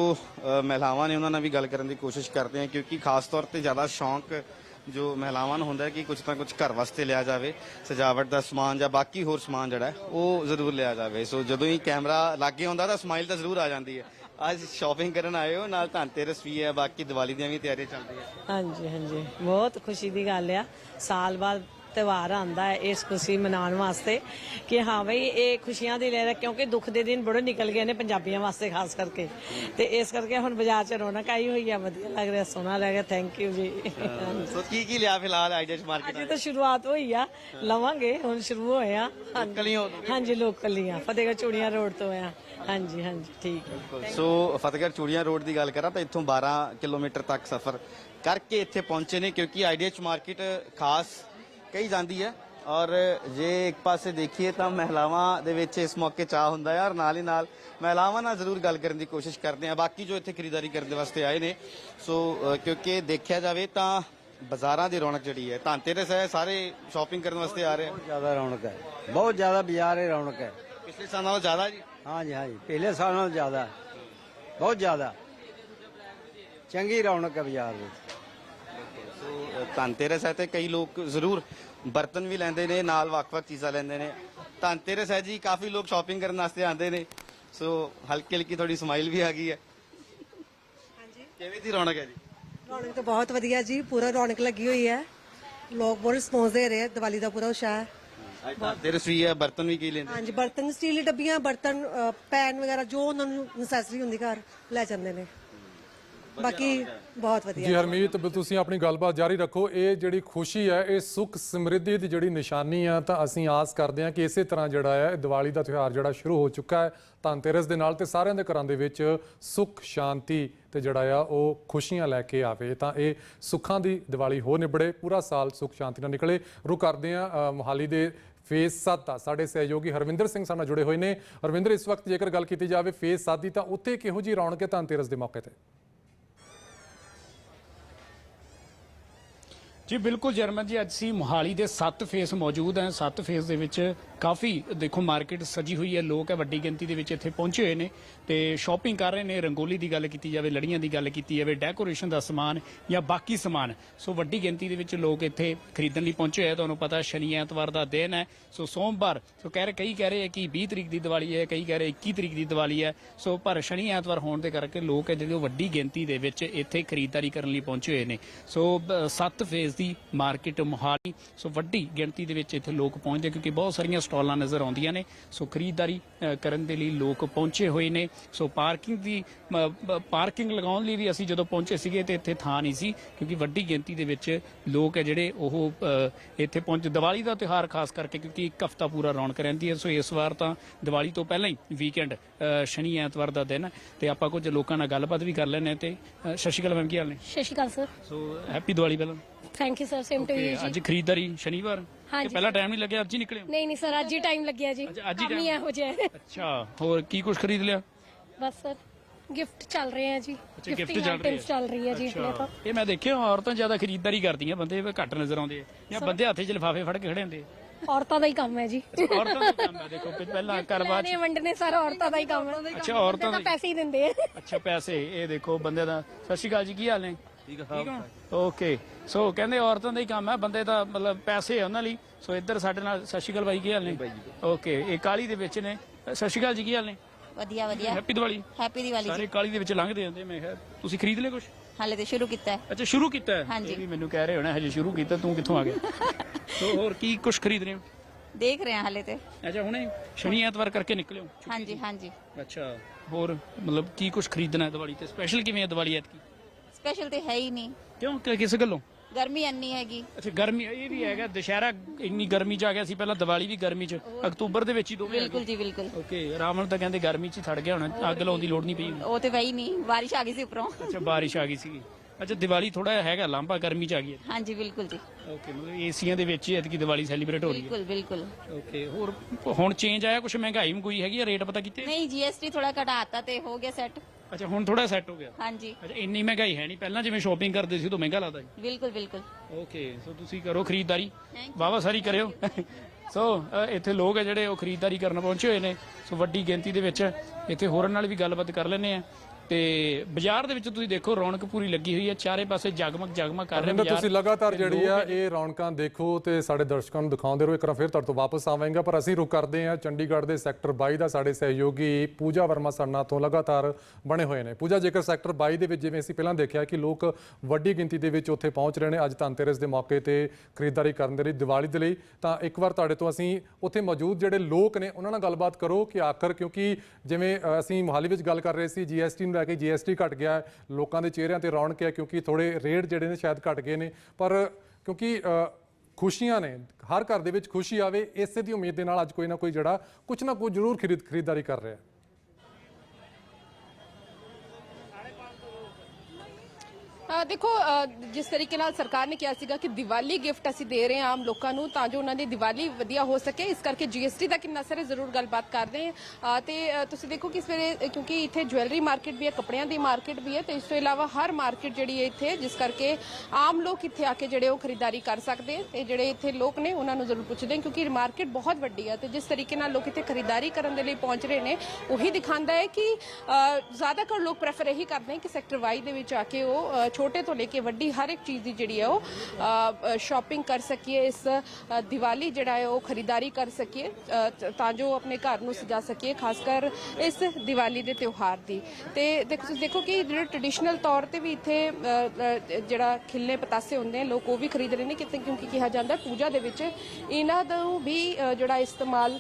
ਮਹਿਲਾਵਾਂ ਨੇ ਉਹਨਾਂ ਨਾਲ ਵੀ ਗੱਲ ਕਰਨ ਦੀ ਕੋਸ਼ਿਸ਼ ਕਰਦੇ ਆ ਕਿਉਂਕਿ ਖਾਸ ਤੌਰ ਤੇ ਜ਼ਿਆਦਾ ਸ਼ੌਂਕ ਜੋ ਮਹਿਲਾਵਾਂ ਨੂੰ ਹੁੰਦਾ ਕਿ ਕੁਝ ਤਾਂ ਕੁਝ ਘਰ ਵਾਸਤੇ ਲਿਆ ਜਾਵੇ, ਸਜਾਵਟ ਦਾ ਸਮਾਨ ਜਾਂ ਬਾਕੀ ਹੋਰ ਸਮਾਨ ਜਿਹੜਾ ਉਹ ਜ਼ਰੂਰ ਲਿਆ ਜਾਵੇ। ਸੋ ਜਦੋਂ ਹੀ ਕੈਮਰਾ ਲਾਗੇ ਹੁੰਦਾ ਤਾਂ ਸਮਾਈਲ ਤਾਂ ਜ਼ਰੂਰ ਆ ਜਾਂਦੀ ਹੈ। ਅੱਜ ਸ਼ਾਪਿੰਗ ਕਰਨ ਆਏ ਹੋ, ਨਾਲ ਧਨਤੇਰਸ ਵੀ ਹੈ, ਬਾਕੀ ਦੀਵਾਲੀ ਦੀਆਂ ਵੀ ਤਿਆਰੀਆਂ ਚੱਲ ਰਹੀਆਂ ਹਾਂਜੀ ਹਾਂਜੀ। ਬਹੁਤ ਖੁਸ਼ੀ ਦੀ ਗੱਲ ਆ। ਸਾਲ ਬਾਅਦ ਤਿਉਹਾਰ ਆਂਦਾ ਹੈ ਇਸ ਖੁਸ਼ੀ ਮਨਾਉਣ ਵਾਸਤੇ ਕਿ ਹਾਂ ਬਈ ਇਹ ਖੁਸ਼ੀਆਂ ਦੀ ਲਹਿਰ ਹੈ ਕਿਉਂਕਿ ਦੁੱਖ ਦੇ ਦਿਨ ਬੜੇ ਨਿਕਲ ਗਏ ਨੇ ਪੰਜਾਬੀਆਂ ਵਾਸਤੇ ਖਾਸ ਕਰਕੇ। ਤੇ ਇਸ ਕਰਕੇ ਹੁਣ ਬਾਜ਼ਾਰ 'ਚ ਰੌਣਕ ਆਈ ਹੋਈ ਆ ਵਧੀਆ ਲੱਗ ਰਿਹਾ ਸੋਹਣਾ ਲੱਗ ਰਿਹਾ ਥੈਂਕ ਯੂ ਜੀ। ਸੋ ਕੀ ਕੀ ਲਿਆ ਫਿਲਹਾਲ ਆਈਡੀਆ ਚ ਮਾਰਕੀਟ ਅਜੇ ਤਾਂ ਸ਼ੁਰੂਆਤ ਹੋਈ ਆ ਲਵਾਂਗੇ ਹੁਣ ਸ਼ੁਰੂ ਹੋਏ ਆ। ਲੋਕਲ ਹੋ ਹਾਂਜੀ ਲੋਕਲ ਹੀ ਆ ਫਤਿਹਗੜ੍ਹ ਚੂੜੀਆਂ ਰੋਡ ਤੋਂ ਆ। ਹਾਂਜੀ ਹਾਂਜੀ ਠੀਕ ਹੈ ਸੋ ਫਤਿਹਗੜ੍ਹ ਚੂੜੀਆਂ ਰੋਡ ਦੀ ਗੱਲ ਕਰਾਂ ਤਾਂ ਇੱਥੋਂ 12 ਕਿਲੋਮੀਟਰ ਤੱਕ ਸਫ਼ਰ ਕਰਕੇ ਇੱਥੇ ਪਹੁੰਚੇ ਨੇ ਕਿਉਂਕਿ ਆਈਡੀਆ ਚ ਮਾਰਕੀਟ ਖਾਸ ਕਹੀ ਜਾਂਦੀ ਹੈ। ਔਰ ਜੇ ਇੱਕ ਪਾਸੇ ਦੇਖੀਏ ਤਾਂ ਮਹਿਲਾਵਾਂ ਦੇ ਵਿੱਚ ਇਸ ਮੌਕੇ ਚਾਹ ਹੁੰਦਾ ਹੈ। ਔਰ ਨਾਲ ਹੀ ਨਾਲ ਮਹਿਲਾਵਾਂ ਨਾਲ ਜ਼ਰੂਰ ਗੱਲ ਕਰਨ ਦੀ ਕੋਸ਼ਿਸ਼ ਕਰਦੇ ਆ ਬਾਕੀ ਜੋ ਇੱਥੇ ਖਰੀਦਦਾਰੀ ਕਰਨ ਦੇ ਵਾਸਤੇ ਆਏ ਨੇ ਸੋ ਕਿਉਂਕਿ ਦੇਖਿਆ ਜਾਵੇ ਤਾਂ ਬਾਜ਼ਾਰਾਂ ਦੀ ਰੌਣਕ ਜਿਹੜੀ ਹੈ ਧਨਤੇਰਸ ਹੈ ਸਾਰੇ ਸ਼ਾਪਿੰਗ ਕਰਨ ਵਾਸਤੇ ਆ ਰਹੇ। ਆ ਜ਼ਿਆਦਾ ਰੌਣਕ ਹੈ। ਬਹੁਤ ਜ਼ਿਆਦਾ ਬਾਜ਼ਾਰ ਹੈ ਰੌਣਕ ਹੈ। ਪਿਛਲੇ ਸਾਲ ਨਾਲੋਂ ਜ਼ਿਆਦਾ ਜੀ? ਹਾਂਜੀ ਹਾਂਜੀ। ਪਹਿਲੇ ਸਾਲ ਨਾਲੋਂ ਜ਼ਿਆਦਾ। ਬਹੁਤ ਜ਼ਿਆਦਾ। ਚੰਗੀ ਰੌਣਕ ਹੈ ਬਾਜ਼ਾਰ ਵਿੱਚ ਧਨਤੇਰਸ ਹੈ ਤੇ ਕਈ ਲੋਕ ਜ਼ਰੂਰ ਬਰਤਨ ਵੀ ਲੈਂਦੇ ਨੇ ਨਾਲ ਵੱਖ-ਵੱਖ ਚੀਜ਼ਾਂ ਲੈਂਦੇ ਨੇ। ਧਨਤੇਰਸ ਹੈ ਜੀ ਕਾਫੀ ਲੋਕ ਸ਼ਾਪਿੰਗ ਕਰਨ ਵਾਸਤੇ ਆਉਂਦੇ ਨੇ। ਸੋ ਹਲਕੀ ਹਲਕੀ ਥੋੜੀ ਸਮਾਈਲ ਵੀ ਆ ਗਈ ਹੈ। ਹਾਂਜੀ। ਕਿਵੇਂ ਦੀ ਰੌਣਕ ਹੈ ਜੀ? ਰੌਣਕ ਤਾਂ ਬਹੁਤ ਵਧੀਆ ਜੀ ਪੂਰਾ ਰੌਣਕ ਲੱਗੀ ਹੋਈ ਹੈ। ਲੋਕ ਬਹੁਤ ਰਿਸਪੌਂਸ ਦੇ ਰਹੇ ਆ ਦੀਵਾਲੀ ਦਾ ਪੂਰਾ ਉਤਸ਼ਾਹ ਹੈ। ਅੱਜ ਧਨਤੇਰਸ ਵੀ ਹੈ ਬਰਤਨ ਵੀ ਕੀ ਲੈਂਦੇ ਹਾਂਜੀ ਬਰਤਨ ਸਟੀਲ ਦੀ ਡੱਬੀਆਂ ਬਰਤਨ ਪੈਨ ਵਗੈਰਾ ਜੋ ਉਹਨਾਂ ਨੂੰ ਨੈਸੈਸਰੀ ਹੁੰਦੀ ਘਰ ਲੈ ਜਾਂਦੇ ਨੇ। ਬਾਕੀ ਬਹੁਤ ਵਧੀਆ। ਜੀ ਹਰਮੀਤ ਤੁਸੀਂ ਆਪਣੀ ਗੱਲਬਾਤ ਜਾਰੀ ਰੱਖੋ। ਇਹ ਜਿਹੜੀ ਖੁਸ਼ੀ ਹੈ, ਇਹ ਸੁੱਖ ਸਮਰਿੱਧੀ ਦੀ ਜਿਹੜੀ ਨਿਸ਼ਾਨੀ ਆ, ਤਾਂ ਅਸੀਂ ਆਸ ਕਰਦੇ ਹਾਂ ਕਿ ਇਸੇ ਤਰ੍ਹਾਂ ਜਿਹੜਾ ਹੈ, ਇਹ ਦੀਵਾਲੀ ਦਾ ਤਿਉਹਾਰ ਜਿਹੜਾ ਸ਼ੁਰੂ ਹੋ ਚੁੱਕਾ ਹੈ ਧਨਤੇਰਸ ਦੇ ਨਾਲ ਤੇ ਸਾਰਿਆਂ ਦੇ ਘਰਾਂ ਦੇ ਵਿੱਚ ਸੁੱਖ, ਸ਼ਾਂਤੀ ਤੇ ਜਿਹੜਾ ਆ, ਉਹ ਖੁਸ਼ੀਆਂ ਲੈ ਕੇ ਆਵੇ। ਤਾਂ ਇਹ ਸੁੱਖਾਂ ਦੀ ਦੀਵਾਲੀ ਹੋ ਨਿਬੜੇ, ਪੂਰਾ ਸਾਲ ਸੁੱਖ, ਸ਼ਾਂਤੀ ਨਾਲ ਨਿਕਲੇ। ਰੁਕ ਕਰਦੇ ਆ ਮੋਹਾਲੀ ਦੇ ਫੇਸ 7 ਦਾ ਸਾਡੇ ਸਹਿਯੋਗੀ ਹਰਵਿੰਦਰ ਸਿੰਘ ਸਾਡੇ ਨਾਲ ਜੁੜੇ ਹੋਏ ਨੇ। ਹਰਵਿੰਦਰ, ਇਸ ਵਕਤ ਜੇਕਰ ਗੱਲ ਕੀਤੀ ਜਾਵੇ ਫੇਸ 7 ਦੀ ਤਾਂ ਉੱਥੇ ਕਿਹੋ ਜੀ ਰੌਣਕ ਹੈ ਧਨਤੇਰਸ ਦੇ ਮੌਕੇ ਤੇ? ਜੀ, ਬਿਲਕੁਲ ਜਰਮਨ ਜੀ, ਅੱਜ ਸੀ ਮੋਹਾਲੀ ਦੇ 7 ਫੇਸ ਮੌਜੂਦ ਹਨ 7 ਫੇਸ ਦੇ ਵਿੱਚ ਕਾਫੀ, ਦੇਖੋ, ਮਾਰਕੀਟ ਸਜੀ ਹੋਈ ਹੈ। ਲੋਕ ਹੈ, ਵੱਡੀ ਗਿਣਤੀ ਦੇ ਵਿੱਚ ਇੱਥੇ ਪਹੁੰਚੇ ਹੋਏ ਨੇ ਤੇ ਸ਼ਾਪਿੰਗ ਕਰ ਰਹੇ ਨੇ। ਰੰਗੋਲੀ ਦੀ ਗੱਲ ਕੀਤੀ ਜਾਵੇ, ਲੜੀਆਂ ਦੀ ਗੱਲ ਕੀਤੀ ਜਾਵੇ ਡੈਕੋਰੇਸ਼ਨ ਦਾ ਸਮਾਨ ਜਾਂ ਬਾਕੀ ਸਮਾਨ। ਸੋ ਵੱਡੀ ਗਿਣਤੀ ਦੇ ਵਿੱਚ ਲੋਕ ਇੱਥੇ ਖਰੀਦਣ ਲਈ ਪਹੁੰਚੇ ਹੋਏ ਤੁਹਾਨੂੰ ਪਤਾ ਸ਼ਨੀ ਐਤਵਾਰ ਦਾ ਦਿਨ ਹੈ। ਸੋ ਸੋਮਵਾਰ, ਸੋ ਕਹਿ ਰਹੇ ਕਈ ਕਹਿ ਰਹੇ ਆ ਕਿ 20 ਤਰੀਕ ਦੀ ਦੀਵਾਲੀ ਹੈ, ਕਈ ਕਹਿ ਰਹੇ 21 ਤਰੀਕ ਦੀ ਦੀਵਾਲੀ ਹੈ। ਸੋ ਪਰ ਸ਼ਨੀ ਐਤਵਾਰ ਹੋਣ ਦੇ ਕਰਕੇ ਲੋਕ ਹੈ, ਜਿਹੜੇ ਉਹ ਵੱਡੀ ਗਿਣਤੀ ਦੇ ਵਿੱਚ ਇੱਥੇ ਖਰੀਦਦਾਰੀ ਕਰਨ ਲਈ ਪਹੁੰਚੇ ਹੋਏ ਨੇ। ਸੋ 7 ਫੇਜ਼ ਦੀ ਮਾਰਕੀਟ ਮੋਹਾਲੀ। ਸੋ ਵੱਡੀ ਗਿਣਤੀ ਦੇ ਵਿੱਚ ਇੱਥੇ ਲੋਕ ਪਹੁੰਚਦੇ ਕਿਉਂਕਿ ਬਹੁਤ ਸਾਰੀਆਂ ਸਟਾਲਾਂ ਨਜ਼ਰ ਆਉਂਦੀਆਂ ਨੇ। ਸੋ ਖਰੀਦਦਾਰੀ ਕਰਨ ਦੇ ਲਈ ਲੋਕ ਪਹੁੰਚੇ ਹੋਏ ਨੇ। ਸੋ ਪਾਰਕਿੰਗ ਦੀ ਪਾਰਕਿੰਗ ਲਗਾਉਣ ਲਈ ਵੀ ਅਸੀਂ ਜਦੋਂ ਪਹੁੰਚੇ ਸੀਗੇ ਤੇ ਇੱਥੇ ਥਾਂ ਨਹੀਂ ਸੀ ਕਿਉਂਕਿ ਵੱਡੀ ਗਿਣਤੀ ਦੇ ਵਿੱਚ ਲੋਕ ਹੈ ਜਿਹੜੇ ਉਹ ਇੱਥੇ ਪਹੁੰਚ ਦੀਵਾਲੀ ਦਾ ਤਿਉਹਾਰ ਖਾਸ ਕਰਕੇ ਕਿਉਂਕਿ ਇੱਕ ਹਫਤਾ ਪੂਰਾ ਰੌਣਕ ਰਹਿੰਦੀ ਹੈ। ਸੋ ਇਸ ਵਾਰ ਤਾਂ ਦੀਵਾਲੀ ਤੋਂ ਪਹਿਲਾਂ ਹੀ ਵੀਕਐਂਡ ਸ਼ਨੀ ਐਤਵਾਰ ਦਾ ਦਿਨ। ਤੇ ਆਪਾਂ ਕੁਝ ਲੋਕਾਂ ਨਾਲ ਗੱਲਬਾਤ ਵੀ ਕਰ ਲੈਣੇ ਤੇ ਅਕਾਲ ਮੈਮ ਕੀ ਹਾਲ ਨੇ? ਅਕਾਲ ਸਰ। ਸੋ ਹੈਪੀ ਦੀਵਾਲੀ ਪਹਿਲਾਂ। Thank you sir same to you ਅੱਜ ਜੀ ਖਰੀਦਦਾਰੀ ਸ਼ਨੀਵਾਰ? ਹਾਂਜੀ। ਕਿ ਪਹਿਲਾਂ ਟਾਈਮ ਨਹੀਂ ਲੱਗਿਆ ਅੱਜ ਹੀ ਨਿਕਲੇ ਹੋ? ਨਹੀਂ ਨਹੀਂ ਸਰ ਅੱਜ ਹੀ ਟਾਈਮ ਲੱਗਿਆ ਜੀ। ਅੱਜ ਹੀ ਕੰਮ ਹੀ ਇਹੋ ਜਿਹਾ ਹੈ। ਅੱਛਾ ਹੋਰ ਕੀ ਕੁਝ ਖਰੀਦ ਲਿਆ? ਬਸ ਸਰ ਗਿਫਟ ਚੱਲ ਰਹੇ ਆ ਜੀ। ਅੱਛਾ ਗਿਫਟ ਚੱਲ ਰਹੀ items ਚੱਲ ਰਹੀ ਹੈ ਜੀ ਆਪਣੇ ਅੱਛਾ। ਕੋਲ ਇਹ ਮੈਂ ਦੇਖਿਆ ਔਰਤਾਂ ਜ਼ਿਆਦਾ ਖਰੀਦਦਾਰੀ ਕਰਦੀਆਂ ਬੰਦੇ ਘੱਟ ਨਜ਼ਰ ਆਉਂਦੇ ਆ। ਜਾਂ ਬੰਦੇ ਹੱਥੇ 'ਚ ਲਿਫਾਫੇ ਫੜ ਕੇ ਖੜੇ ਹੁੰਦੇ ਆ। ਔਰਤਾਂ ਦਾ ਹੀ ਕੰਮ ਹੈ ਜੀ। ਔਰਤਾਂ ਦਾ ਕੰਮ ਹੈ ਦੇਖੋ ਪਹਿਲਾਂ ਕਰਵਾ ਲੈਣੇ ਵੰਡਣੇ ਸਾਰਾ ਔਰਤਾਂ ਦਾ ਹੀ ਕੰਮ ਹੈ। ਅੱਛਾ, ਔਰਤਾਂ ਤਾਂ ਦਾ ਹੀ- ਪੈਸੇ ਹੀ ਦਿੰਦੇ ਆ। ਅੱਛਾ ਪੈਸੇ ਇਹ ਦੇਖੋ ਬੰਦੇ ਦਾ ਸਤਿ ਸ਼੍ਰੀ ਅਕਾਲ ਜੀ ਕੀ ਹਾਲ ਨੇ? ਠੀਕ ਆ ਓਕੇ। ਸੋ ਕਹਿੰਦੇ ਔਰਤਾਂ ਦਾ ਹੀ ਕੰਮ ਹੈ ਬੰਦੇ ਦਾ ਮਤਲਬ ਪੈਸੇ ਆ ਉਹਨਾਂ ਲਈ। ਸੋ ਇੱਧਰ ਸਾਡੇ ਨਾਲ ਸਤਿ ਸ਼੍ਰੀ ਅਕਾਲ ਬਾਈ ਕੀ ਹਾਲ ਨੇ? ਓਕੇ ਇਹ ਕਾਲੀ ਦੇ ਵਿੱਚ ਨੇ। ਸਤਿ ਸ਼੍ਰੀ ਅਕਾਲ ਜੀ ਕੀ ਹਾਲ ਨੇ? ਵਧੀਆ ਵਧੀਆ। ਹੈਪੀ ਦੀਵਾਲੀ ਹੈਪੀ ਦੀਵਾਲੀ ਸਾਰੇ ਕਾਲੀ ਦੇ ਵਿੱਚ ਲੰਘਦੇ ਜਾਂਦੇ ਮੈਂ ਕਿਹਾ ਤੁਸੀਂ ਖਰੀਦ ਲਏ ਕੁਝ ਹਾਲੇ ਤੇ ਸ਼ੁਰੂ ਕੀਤਾ ਹੈ। ਅੱਛਾ ਸ਼ੁਰੂ ਕੀਤਾ ਹੈ? ਹਾਂਜੀ। ਇਹ ਵੀ ਮੈਨੂੰ ਕਹਿ ਰਹੇ ਹੋਣਾ ਹਜੇ ਸ਼ੁਰੂ ਕੀਤਾ ਤੂੰ ਕਿੱਥੋਂ ਆ ਗਿਆ? ਸੋ ਹੋਰ ਕੀ ਕੁਝ ਖਰੀਦ ਰਹੇ ਹੋ? ਦੇਖ ਰਹੇ ਹਾਂ ਹਾਲੇ ਤੇ। ਅੱਛਾ ਹੁਣੇ ਸ਼ਨੀ ਐਤਵਾਰ ਕਰਕੇ ਨਿਕਲਿਓ ਹਾਂਜੀ ਹਾਂਜੀ। ਅੱਛਾ ਹੋਰ ਮਤਲਬ ਕੀ ਕੁਝ ਖਰੀਦਣਾ ਹੈ ਦੀਵਾਲੀ ਤੇ? ਸਪੈਸ਼ਲ ਕਿਵੇਂ ਹੈ ਦੀਵਾਲੀ ਐਤਕੀ? ਸਪੈਸ਼ਲ ਤੇ ਹੈ ਹੀ ਨਹੀਂ। ਕਿਉਂ? ਕਿ- ਕਿਸ ਗੱਲੋਂ? ਗਰਮੀ ਇੰਨੀ ਹੈਗੀ। ਅੱਛਾ ਗਰਮੀ ਇਹ ਵੀ ਹੈਗਾ ਦੁਸ਼ਹਿਰਾ ਇੰਨੀ ਗਰਮੀ ਚ ਆ ਗਿਆ ਸੀ ਪਹਿਲਾਂ ਦੀਵਾਲੀ ਵੀ ਗਰਮੀ ਚ। ਅਕਤੂਬਰ ਦੇ ਵਿੱਚ ਹੀ ਦੋਵੇਂ ਬਿਲਕੁਲ ਜੀ ਬਿਲਕੁਲ। ਓਕੇ ਰਾਵਣ ਤਾਂ ਕਹਿੰਦੇ ਗਰਮੀ ਚ ਹੀ ਸੜ ਗਿਆ ਹੋਣਾ ਅੱਗ ਲਾਉਣ ਦੀ ਲੋੜ ਨਹੀਂ ਪਈ। ਉਹ ਤੇ ਵਈ ਨਹੀਂ ਬਾਰਿਸ਼ ਆ ਗਈ ਸੀ ਉੱਪਰੋਂ। ਅੱਛਾ ਬਾਰਿਸ਼ ਆ ਗਈ ਸੀ ਅੱਛਾ ਦੀਵਾਲੀ ਥੋੜਾ ਹੈਗਾ ਲਾਂਭਾ ਗਰਮੀ ਚ ਆ ਗਈ ਹਾਂਜੀ ਬਿਲਕੁਲ ਜੀ। ਓਕੇ ਮਤਲਬ ਏਸੀਆਂ ਦੇ ਵਿੱਚ ਹੀ ਐਤਕੀ ਦੀਵਾਲੀ ਸੈਲੀਬ੍ਰੇਟ ਹੋ ਰਹੀ ਹੈ। ਬਿਲਕੁਲ ਬਿਲਕੁਲ। ਓਕੇ ਹੋਰ ਹੁਣ ਚੇਂਜ ਆਇਆ ਕੁਝ ਮਹਿੰਗਾਈ ਮਗੂਈ ਹੈਗੀ ਆ ਰੇਟ ਪਤਾ ਕੀਤੇ? ਨਹੀਂ ਜੀਐਸਟੀ ਥੋੜਾ ਘਟਾਤਾ ਤੇ ਹੋ ਗਿਆ ਸੈੱਟ ਅੱਛਾ ਹੁਣ ਥੋੜਾ ਸੈੱਟ ਹੋ ਗਿਆ। ਹਾਂਜੀ। ਅੱਛਾ ਇੰਨੀ ਮਹਿੰਗਾਈ ਹੈ ਨਹੀਂ ਪਹਿਲਾਂ ਜਿਵੇਂ ਸ਼ਾਪਿੰਗ ਕਰਦੇ ਸੀ ਉਦੋਂ ਮਹਿੰਗਾ ਲੱਗਦਾ ਸੀ। ਬਿਲਕੁਲ ਬਿਲਕੁਲ। ਓਕੇ ਸੋ ਤੁਸੀਂ ਕਰੋ ਖਰੀਦਦਾਰੀ। ਵਾਵਾ ਸਾਰੀ ਕਰਿਓ। ਸੋ ਅ, ਇੱਥੇ ਲੋਕ ਹੈ ਜਿਹੜੇ ਉਹ ਖਰੀਦਦਾਰੀ ਕਰਨ ਪਹੁੰਚੇ ਹੋਏ ਨੇ। ਸੋ ਵੱਡੀ ਗਿਣਤੀ ਦੇ ਵਿੱਚ ਇੱਥੇ ਹੋਰਾਂ ਨਾਲ ਵੀ ਗੱਲਬਾਤ ਕਰ ਲੈਨੇ ਆ ਤੇ ਬਾਜ਼ਾਰ ਦੇ ਵਿੱਚ ਤੁਸੀਂ ਦੇਖੋ ਰੌਣਕ ਪੂਰੀ ਲੱਗੀ ਹੋਈ ਹੈ ਚਾਰੇ ਪਾਸੇ ਜਗਮਗ ਜਗਮਗ ਕਰ ਰਹੇ ਬਾਜ਼ਾਰ ਤੁਸੀਂ ਲਗਾਤਾਰ ਜਿਹੜੀ ਆ ਇਹ ਰੌਣਕਾਂ ਦੇਖੋ ਤੇ ਸਾਡੇ ਦਰਸ਼ਕਾਂ ਨੂੰ ਦਿਖਾਉਂਦੇ ਰਹੋ। ਇੱਕ ਵਾਰ ਫਿਰ ਤੁਹਾਡੇ ਤੋਂ ਵਾਪਸ ਆਵਾਂਗਾ ਪਰ ਅਸੀਂ ਰੁਕ ਕਰਦੇ ਹਾਂ ਚੰਡੀਗੜ੍ਹ ਦੇ ਸੈਕਟਰ 22 ਦਾ ਸਾਡੇ ਸਹਿਯੋਗੀ ਪੂਜਾ ਵਰਮਾ ਸਰਨਾ ਤੋਂ ਲਗਾਤਾਰ ਬਣੇ ਹੋਏ ਨੇ। ਪੂਜਾ ਜੇਕਰ ਸੈਕਟਰ 22 ਦੇ ਵਿੱਚ ਜਿਵੇਂ ਅਸੀਂ ਪਹਿਲਾਂ ਦੇਖਿਆ ਕਿ ਲੋਕ ਵੱਡੀ ਗਿਣਤੀ ਦੇ ਵਿੱਚ ਉੱਥੇ ਪਹੁੰਚ ਰਹੇ ਨੇ ਅੱਜ ਧਨਤੇਰਸ ਦੇ ਮੌਕੇ ਤੇ ਖਰੀਦਦਾਰੀ ਕਰਨ ਦੇ ਲਈ ਦੀਵਾਲੀ ਦੇ ਲਈ ਤਾਂ ਇੱਕ ਵਾਰ ਤੁਹਾਡੇ ਤੋਂ ਅਸੀਂ ਉੱਥੇ ਮੌਜੂਦ ਜਿਹੜੇ ਲੋਕ ਨੇ ਉਹਨਾਂ ਨਾਲ ਗੱਲਬਾਤ ਕਰੋ ਕਿ ਆਖਰ ਕਿਉਂਕਿ ਜਿਵੇਂ ਅਸੀਂ ਮੋਹਾਲੀ ਵਿੱਚ ਗੱਲ ਕਰ ਰਹੇ ਸੀ ਜੀਐਸਟੀ ਨੂੰ ਲੈ ਕੇ ਜੀਐਸਟੀ ਘਟ ਗਿਆ ਹੈ, ਲੋਕਾਂ ਦੇ ਚਿਹਰਿਆਂ ਤੇ ਰੌਣਕ ਹੈ ਕਿਉਂਕਿ ਥੋੜੇ ਰੇਟ ਜਿਹੜੇ ਨੇ ਸ਼ਾਇਦ ਘਟ ਗਏ ਨੇ। ਪਰ ਕਿਉਂਕਿ ਖੁਸ਼ੀਆਂ ਨੇ ਹਰ ਘਰ ਦੇ ਵਿੱਚ ਖੁਸ਼ੀ ਆਵੇ ਇਸੇ ਦੀ ਉਮੀਦ ਦੇ ਨਾਲ ਅੱਜ ਕੋਈ ਨਾ ਕੋਈ ਜਿਹੜਾ ਕੁਝ ਨਾ ਕੁਝ ਜ਼ਰੂਰ ਖਰੀਦ ਖਰੀਦਦਾਰੀ ਕਰ ਰਿਹਾ ਹੈ। ਦੇਖੋ ਜਿਸ ਤਰੀਕੇ ਨਾਲ ਸਰਕਾਰ ਨੇ ਕਿਹਾ ਸੀਗਾ ਕਿ ਦੀਵਾਲੀ ਗਿਫਟ ਅਸੀਂ ਦੇ ਰਹੇ ਹਾਂ ਆਮ ਲੋਕਾਂ ਨੂੰ ਤਾਂ ਜੋ ਉਹਨਾਂ ਦੀ ਦੀਵਾਲੀ ਵਧੀਆ ਹੋ ਸਕੇ, ਇਸ ਕਰਕੇ ਜੀਐਸਟੀ ਦਾ ਕਿੰਨਾ ਅਸਰ ਹੈ ਜ਼ਰੂਰ ਗੱਲਬਾਤ ਕਰਦੇ ਹਾਂ। ਤੇ ਤੁਸੀਂ ਦੇਖੋ ਕਿ ਇਸ ਵੇਲੇ ਕਿਉਂਕਿ ਇੱਥੇ ਜੁਐਲਰੀ ਮਾਰਕੀਟ ਵੀ ਹੈ, ਕੱਪੜਿਆਂ ਦੀ ਮਾਰਕੀਟ ਵੀ ਹੈ, ਤੇ ਇਸ ਤੋਂ ਇਲਾਵਾ ਹਰ ਮਾਰਕੀਟ ਜਿਹੜੀ ਹੈ ਇੱਥੇ, ਜਿਸ ਕਰਕੇ ਆਮ ਲੋਕ ਇੱਥੇ ਆ ਕੇ ਜਿਹੜੇ ਉਹ ਖਰੀਦਦਾਰੀ ਕਰ ਸਕਦੇ ਹੈ। ਤੇ ਜਿਹੜੇ ਇੱਥੇ ਲੋਕ ਨੇ, ਉਹਨਾਂ ਨੂੰ ਜ਼ਰੂਰ ਪੁੱਛਦੇ ਕਿਉਂਕਿ ਮਾਰਕੀਟ ਬਹੁਤ ਵੱਡੀ ਹੈ, ਤੇ ਜਿਸ ਤਰੀਕੇ ਨਾਲ ਲੋਕ ਇੱਥੇ ਖਰੀਦਦਾਰੀ ਕਰਨ ਦੇ ਲਈ ਪਹੁੰਚ ਰਹੇ ਨੇ, ਉਹੀ ਦਿਖਾਉਂਦਾ ਹੈ ਕਿ ਜ਼ਿਆਦਾਤਰ ਲੋਕ ਪ੍ਰੈਫਰ ਇਹੀ ਕਰਦੇ ਨੇ ਕਿ ਸੈਕਟਰ ਵਾਈ ਦੇ ਵਿੱਚ ਆ ਕੇ ਉਹ ਛੋਟੇ ਤੋਂ ਲੈ ਕੇ ਵੱਡੀ ਹਰ ਇੱਕ ਚੀਜ਼ ਦੀ ਜਿਹੜੀ ਹੈ ਉਹ ਸ਼ਾਪਿੰਗ ਕਰ ਸਕੀਏ, ਇਸ ਦੀਵਾਲੀ ਜਿਹੜਾ ਹੈ ਉਹ ਖਰੀਦਦਾਰੀ ਕਰ ਸਕੀਏ ਤਾਂ ਜੋ ਆਪਣੇ ਘਰ ਨੂੰ ਸਜਾ ਸਕੀਏ, ਖਾਸ ਕਰ ਇਸ ਦੀਵਾਲੀ ਦੇ ਤਿਉਹਾਰ ਦੀ। ਤੇ ਦੇਖੋ, ਤੁਸੀਂ ਦੇਖੋ ਕਿ ਜਿਹੜੇ ਟ੍ਰੈਡੀਸ਼ਨਲ ਤੌਰ ਤੇ ਵੀ ਇੱਥੇ ਜਿਹੜਾ ਖਿੱਲੇ ਪਤਾਸੇ ਹੁੰਦੇ ਨੇ ਲੋਕ ਉਹ ਵੀ ਖਰੀਦ ਰਹੇ ਨੇ, ਕਿਤੇ ਕਿਉਂਕਿ ਕਿਹਾ ਜਾਂਦਾ ਪੂਜਾ ਦੇ ਵਿੱਚ ਇਹਨਾਂ ਨੂੰ ਵੀ ਜਿਹੜਾ ਇਸਤੇਮਾਲ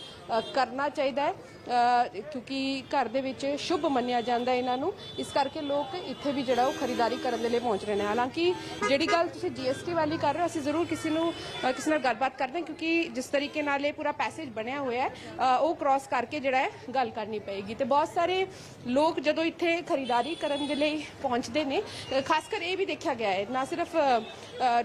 ਕਰਨਾ ਚਾਹੀਦਾ ਹੈ। ਕਿਉਂਕਿ ਘਰ ਦੇ ਵਿੱਚ ਸ਼ੁਭ ਮੰਨਿਆ ਜਾਂਦਾ ਇਹਨਾਂ ਨੂੰ। ਇਸ ਕਰਕੇ ਲੋਕ ਇੱਥੇ ਵੀ ਜਿਹੜਾ ਉਹ ਖਰੀਦਦਾਰੀ ਕਰਨ ਦੇ ਲਈ ਪਹੁੰਚ ਰਹੇ ਨੇ। ਹਾਲਾਂਕਿ ਜਿਹੜੀ ਗੱਲ ਤੁਸੀਂ ਜੀਐਸਟੀ ਵਾਲੀ ਕਰ ਰਹੇ ਹੋ, ਅਸੀਂ ਜ਼ਰੂਰ ਕਿਸੇ ਨੂੰ ਕਿਸੇ ਨਾਲ ਗੱਲਬਾਤ ਕਰਦੇ ਹਾਂ ਕਿਉਂਕਿ ਜਿਸ ਤਰੀਕੇ ਨਾਲ ਇਹ ਪੂਰਾ ਪੈਸੇਜ ਬਣਿਆ ਹੋਇਆ ਹੈ ਉਹ ਕ੍ਰਾਸ ਕਰਕੇ ਜਿਹੜਾ ਹੈ ਗੱਲ ਕਰਨੀ ਪਏਗੀ। ਤੇ ਬਹੁਤ ਸਾਰੇ ਲੋਕ ਜਦੋਂ ਇੱਥੇ ਖਰੀਦਦਾਰੀ ਕਰਨ ਦੇ ਲਈ ਪਹੁੰਚਦੇ ਨੇ ਖਾਸ ਕਰ ਇਹ ਵੀ ਦੇਖਿਆ ਗਿਆ ਹੈ। ਨਾ ਸਿਰਫ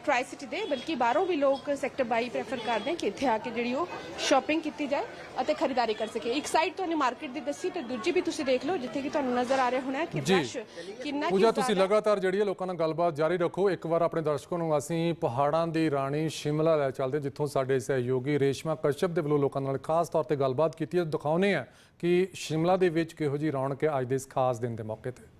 ਟਰਾਈ ਸਿਟੀ ਦੇ, ਬਲਕਿ ਬਾਹਰੋਂ ਵੀ ਲੋਕ ਸੈਕਟਰ 22 ਪ੍ਰੈਫਰ ਕਰਦੇ ਕਿ ਇੱਥੇ ਆ ਕੇ ਜਿਹੜੀ ਉਹ ਸ਼ਾਪਿੰਗ ਕੀਤੀ ਜਾਏ ਅਤੇ ਖਰੀਦਦਾਰੀ ਕਰ ਸਕੇ ਇੱਕ ਸਾਈਡ ਤੁਹਾਨੂੰ ਮਾਰਕੀਟ ਦੀ ਦੱਸੀ ਤੇ ਦੂਜੀ ਵੀ ਤੁਸੀਂ ਦੇਖ ਲਓ ਜਿੱਥੇ ਕਿ ਤੁਹਾਨੂੰ ਨਜ਼ਰ ਆ ਰਿਹਾ ਹੋਣਾ ਕਿ। ਰਸ਼ ਕਿੰਨਾ ਕੁ ਪੂਜਾ ਤੁਸੀਂ ਲਗਾਤਾਰ ਜਿਹੜੀ ਹੈ ਲੋਕਾਂ ਨਾਲ ਗੱਲਬਾਤ ਜਾਰੀ ਰੱਖੋ। ਇੱਕ ਵਾਰ ਆਪਣੇ ਦਰਸ਼ਕਾਂ ਨੂੰ ਅਸੀਂ ਪਹਾੜਾਂ ਦੀ ਰਾਣੀ ਸ਼ਿਮਲਾ ਲੈ ਚੱਲਦੇ ਜਿੱਥੋਂ ਸਾਡੇ ਸਹਿਯੋਗੀ ਰੇਸ਼ਮਾ ਕਸ਼ਪ ਦੇ ਵੱਲੋਂ ਲੋਕਾਂ ਨਾਲ ਖਾਸ ਤੌਰ ਤੇ ਗੱਲਬਾਤ ਕੀਤੀ ਹੈ। ਦਿਖਾਉਨੇ ਆ ਕਿ ਸ਼ਿਮਲਾ ਦੇ ਵਿੱਚ ਕਿਹੋ ਜੀ ਰੌਣਕ ਹੈ ਅੱਜ ਦੇ ਇਸ ਖਾਸ ਦਿਨ ਦੇ ਮੌਕੇ ਤੇ।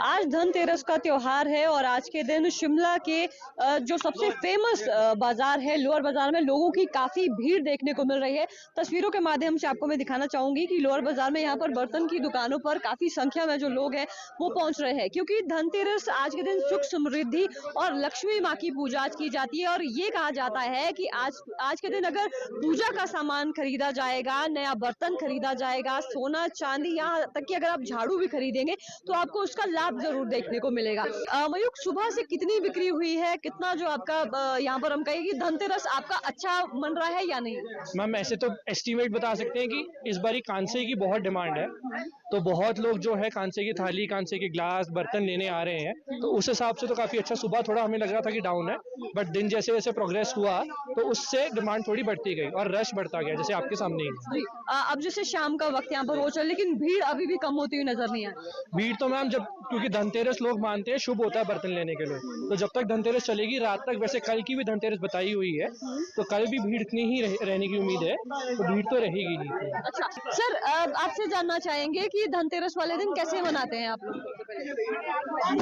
आज धनतेरस का त्योहार है और आज के दिन शिमला के जो सबसे फ़ेमस बाज़ार है, लोअर बाज़ार में लोगों की काफ़ी भीड़ देखने को मिल रही है। तस्वीरों के माध्यम से आपको मैं दिखाना चाहूँगी कि लोअर बाज़ार में यहाँ पर बर्तन की दुकानों पर काफ़ी संख्या में जो लोग हैं, वो पहुँच रहे हैं। क्योंकि धनतेरस आज के दिन सुख समृद्धि और लक्ष्मी माँ की पूजा आज की जाती है और ये कहा जाता है कि आज आज के दिन अगर पूजा का सामान खरीदा जाएगा, नया बर्तन खरीदा जाएगा, सोना, चांदी, यहाँ तक कि अगर आप झाड़ू भी खरीदेंगे तो आपको उसका लाभ ज़रूर देखने को मिलेगा। मयूख सुबह से कितनी बिक्री हुई है? कितना जो आपका यहाँ पर हम कहेंगे धनतेरस आपका अच्छा मन रहा है या नहीं? मैम ऐसे तो एस्टिमेट बता सकते हैं कि इस बारी कांसे की बहुत डिमांड है। तो बहुत लोग जो है कांसे की थाली कांसे के ग्लास बर्तन लेने आ रहे हैं। तो उस हिसाब से तो काफ़ी अच्छा सुबह थोड़ा हमें लग रहा था कि डाउन है बट दिन जैसे जैसे प्रोग्रेस हुआ तो उससे डिमांड थोड़ी बढ़ती गई और रश बढ़ता गया जैसे आपके सामने ही। अब जैसे शाम का वक्त यहाँ पर हो चल लेकिन भीड़ अभी भी कम होती हुई नज़र नहीं आ भीड़ तो मैम जब क्योंकि धनतेरस लोग मानते हैं शुभ होता है बर्तन लेने के लिए। तो जब तक धनतेरस चलेगी रात तक वैसे कल की भी धनतेरस बताई हुई है तो कल भी भीड़ इतनी ही रह, रहने की उम्मीद है तो भीड़ तो रहेगी ही। अच्छा सर आपसे जानना चाहेंगे कि धनतेरस वाले दिन कैसे मनाते हैं आप लोग?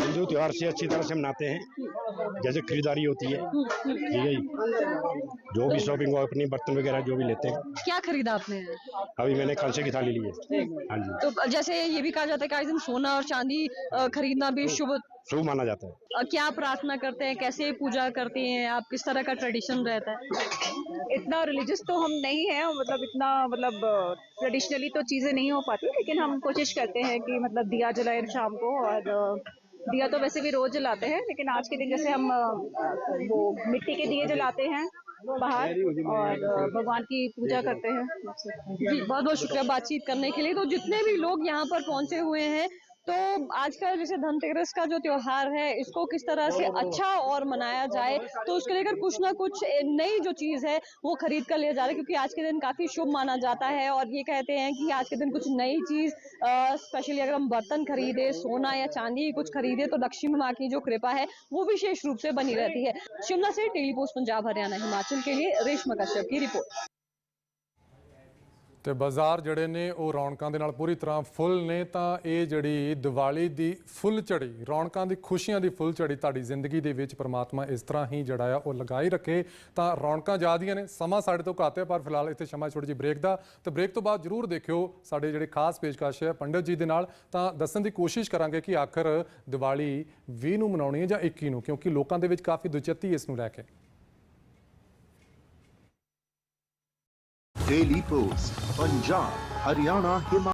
हिंदू त्यौहार से अच्छी तरह से मनाते हैं। जैसे खरीदारी होती है ठीक है जो। भी शॉपिंग हो अपनी बर्तन वगैरह जो भी लेते हैं। क्या खरीदा आपने? अभी मैंने कांसे की थाली ली है। हाँ जी। तो जैसे ये भी कहा जाता है कि आज दिन सोना और चांदी खरीदना भी शुभ शुभ माना जाता है। क्या प्रार्थना करते हैं कैसे पूजा करती हैं आप किस तरह का ट्रेडिशन रहता है? इतना रिलीजियस तो हम नहीं है मतलब इतना मतलब ट्रेडिशनली तो चीज़ें नहीं हो पाती लेकिन हम कोशिश करते हैं कि मतलब दिया जलाए शाम को और दिया तो वैसे भी रोज जलाते हैं लेकिन आज के दिन जैसे हम वो मिट्टी के दिए जलाते हैं बाहर और अ, भगवान की पूजा करते हैं जी बहुत बहुत शुक्रिया बातचीत करने के लिए तो जितने भी लोग यहाँ पर पहुंचे हुए हैं तो आज का जैसे धनतेरस का जो त्योहार है इसको किस तरह से अच्छा और मनाया जाए तो उसके लेकर कुछ ना कुछ नई जो चीज़ है वो खरीद कर लिया जा रहा है क्योंकि आज के दिन काफ़ी शुभ माना जाता है और ये कहते हैं कि आज के दिन कुछ नई चीज़ स्पेशली अगर हम बर्तन खरीदे सोना या चांदी कुछ खरीदे तो लक्ष्मी माँ की जो कृपा है वो विशेष रूप से बनी रहती है। शिमला से टेली पोस्ट पंजाब हरियाणा हिमाचल के लिए रेशमा कश्यप की रिपोर्ट। ਤੇ ਬਾਜ਼ਾਰ ਜਿਹੜੇ ਨੇ ਉਹ ਰੌਣਕਾਂ ਦੇ ਨਾਲ ਪੂਰੀ ਤਰ੍ਹਾਂ ਫੁੱਲ ਨੇ, ਤਾਂ ਇਹ ਜਿਹੜੀ ਦੀਵਾਲੀ ਦੀ ਫੁੱਲ ਝੜੀ, ਰੌਣਕਾਂ ਦੀ ਖੁਸ਼ੀਆਂ ਦੀ ਫੁੱਲ ਝੜੀ ਤੁਹਾਡੀ ਜ਼ਿੰਦਗੀ ਦੇ ਵਿੱਚ ਪ੍ਰਮਾਤਮਾ ਇਸ ਤਰ੍ਹਾਂ ਹੀ ਜਿਹੜਾ ਆ ਉਹ ਲਗਾਈ ਰੱਖੇ। ਤਾਂ ਰੌਣਕਾਂ ਜ਼ਿਆਦੀਆਂ ਨੇ, ਸਮਾਂ ਸਾਡੇ ਤੋਂ ਘੱਟ ਹੈ ਪਰ ਫਿਲਹਾਲ ਇੱਥੇ ਸਮਾਂ ਛੋਟੀ ਜਿਹੀ ਬ੍ਰੇਕ ਦਾ। ਤੇ ਬ੍ਰੇਕ ਤੋਂ ਬਾਅਦ ਜਰੂਰ ਦੇਖਿਓ ਸਾਡੇ ਜਿਹੜੇ ਖਾਸ ਪੇਸ਼ਕਸ਼ ਹੈ ਪੰਡਿਤ ਜੀ ਦੇ ਨਾਲ। ਤਾਂ ਦੱਸਣ ਦੀ ਕੋਸ਼ਿਸ਼ ਕਰਾਂਗੇ ਕਿ ਆਖਰ ਦੀਵਾਲੀ 20 ਨੂੰ ਮਨਾਉਣੀ ਹੈ ਜਾਂ 21 ਨੂੰ, ਕਿਉਂਕਿ ਲੋਕਾਂ ਦੇ ਵਿੱਚ ਕਾਫੀ ਦੁਚੱਤੀ ਇਸ ਨੂੰ ਲੈ ਕੇ। daily post Punjab Haryana Himachal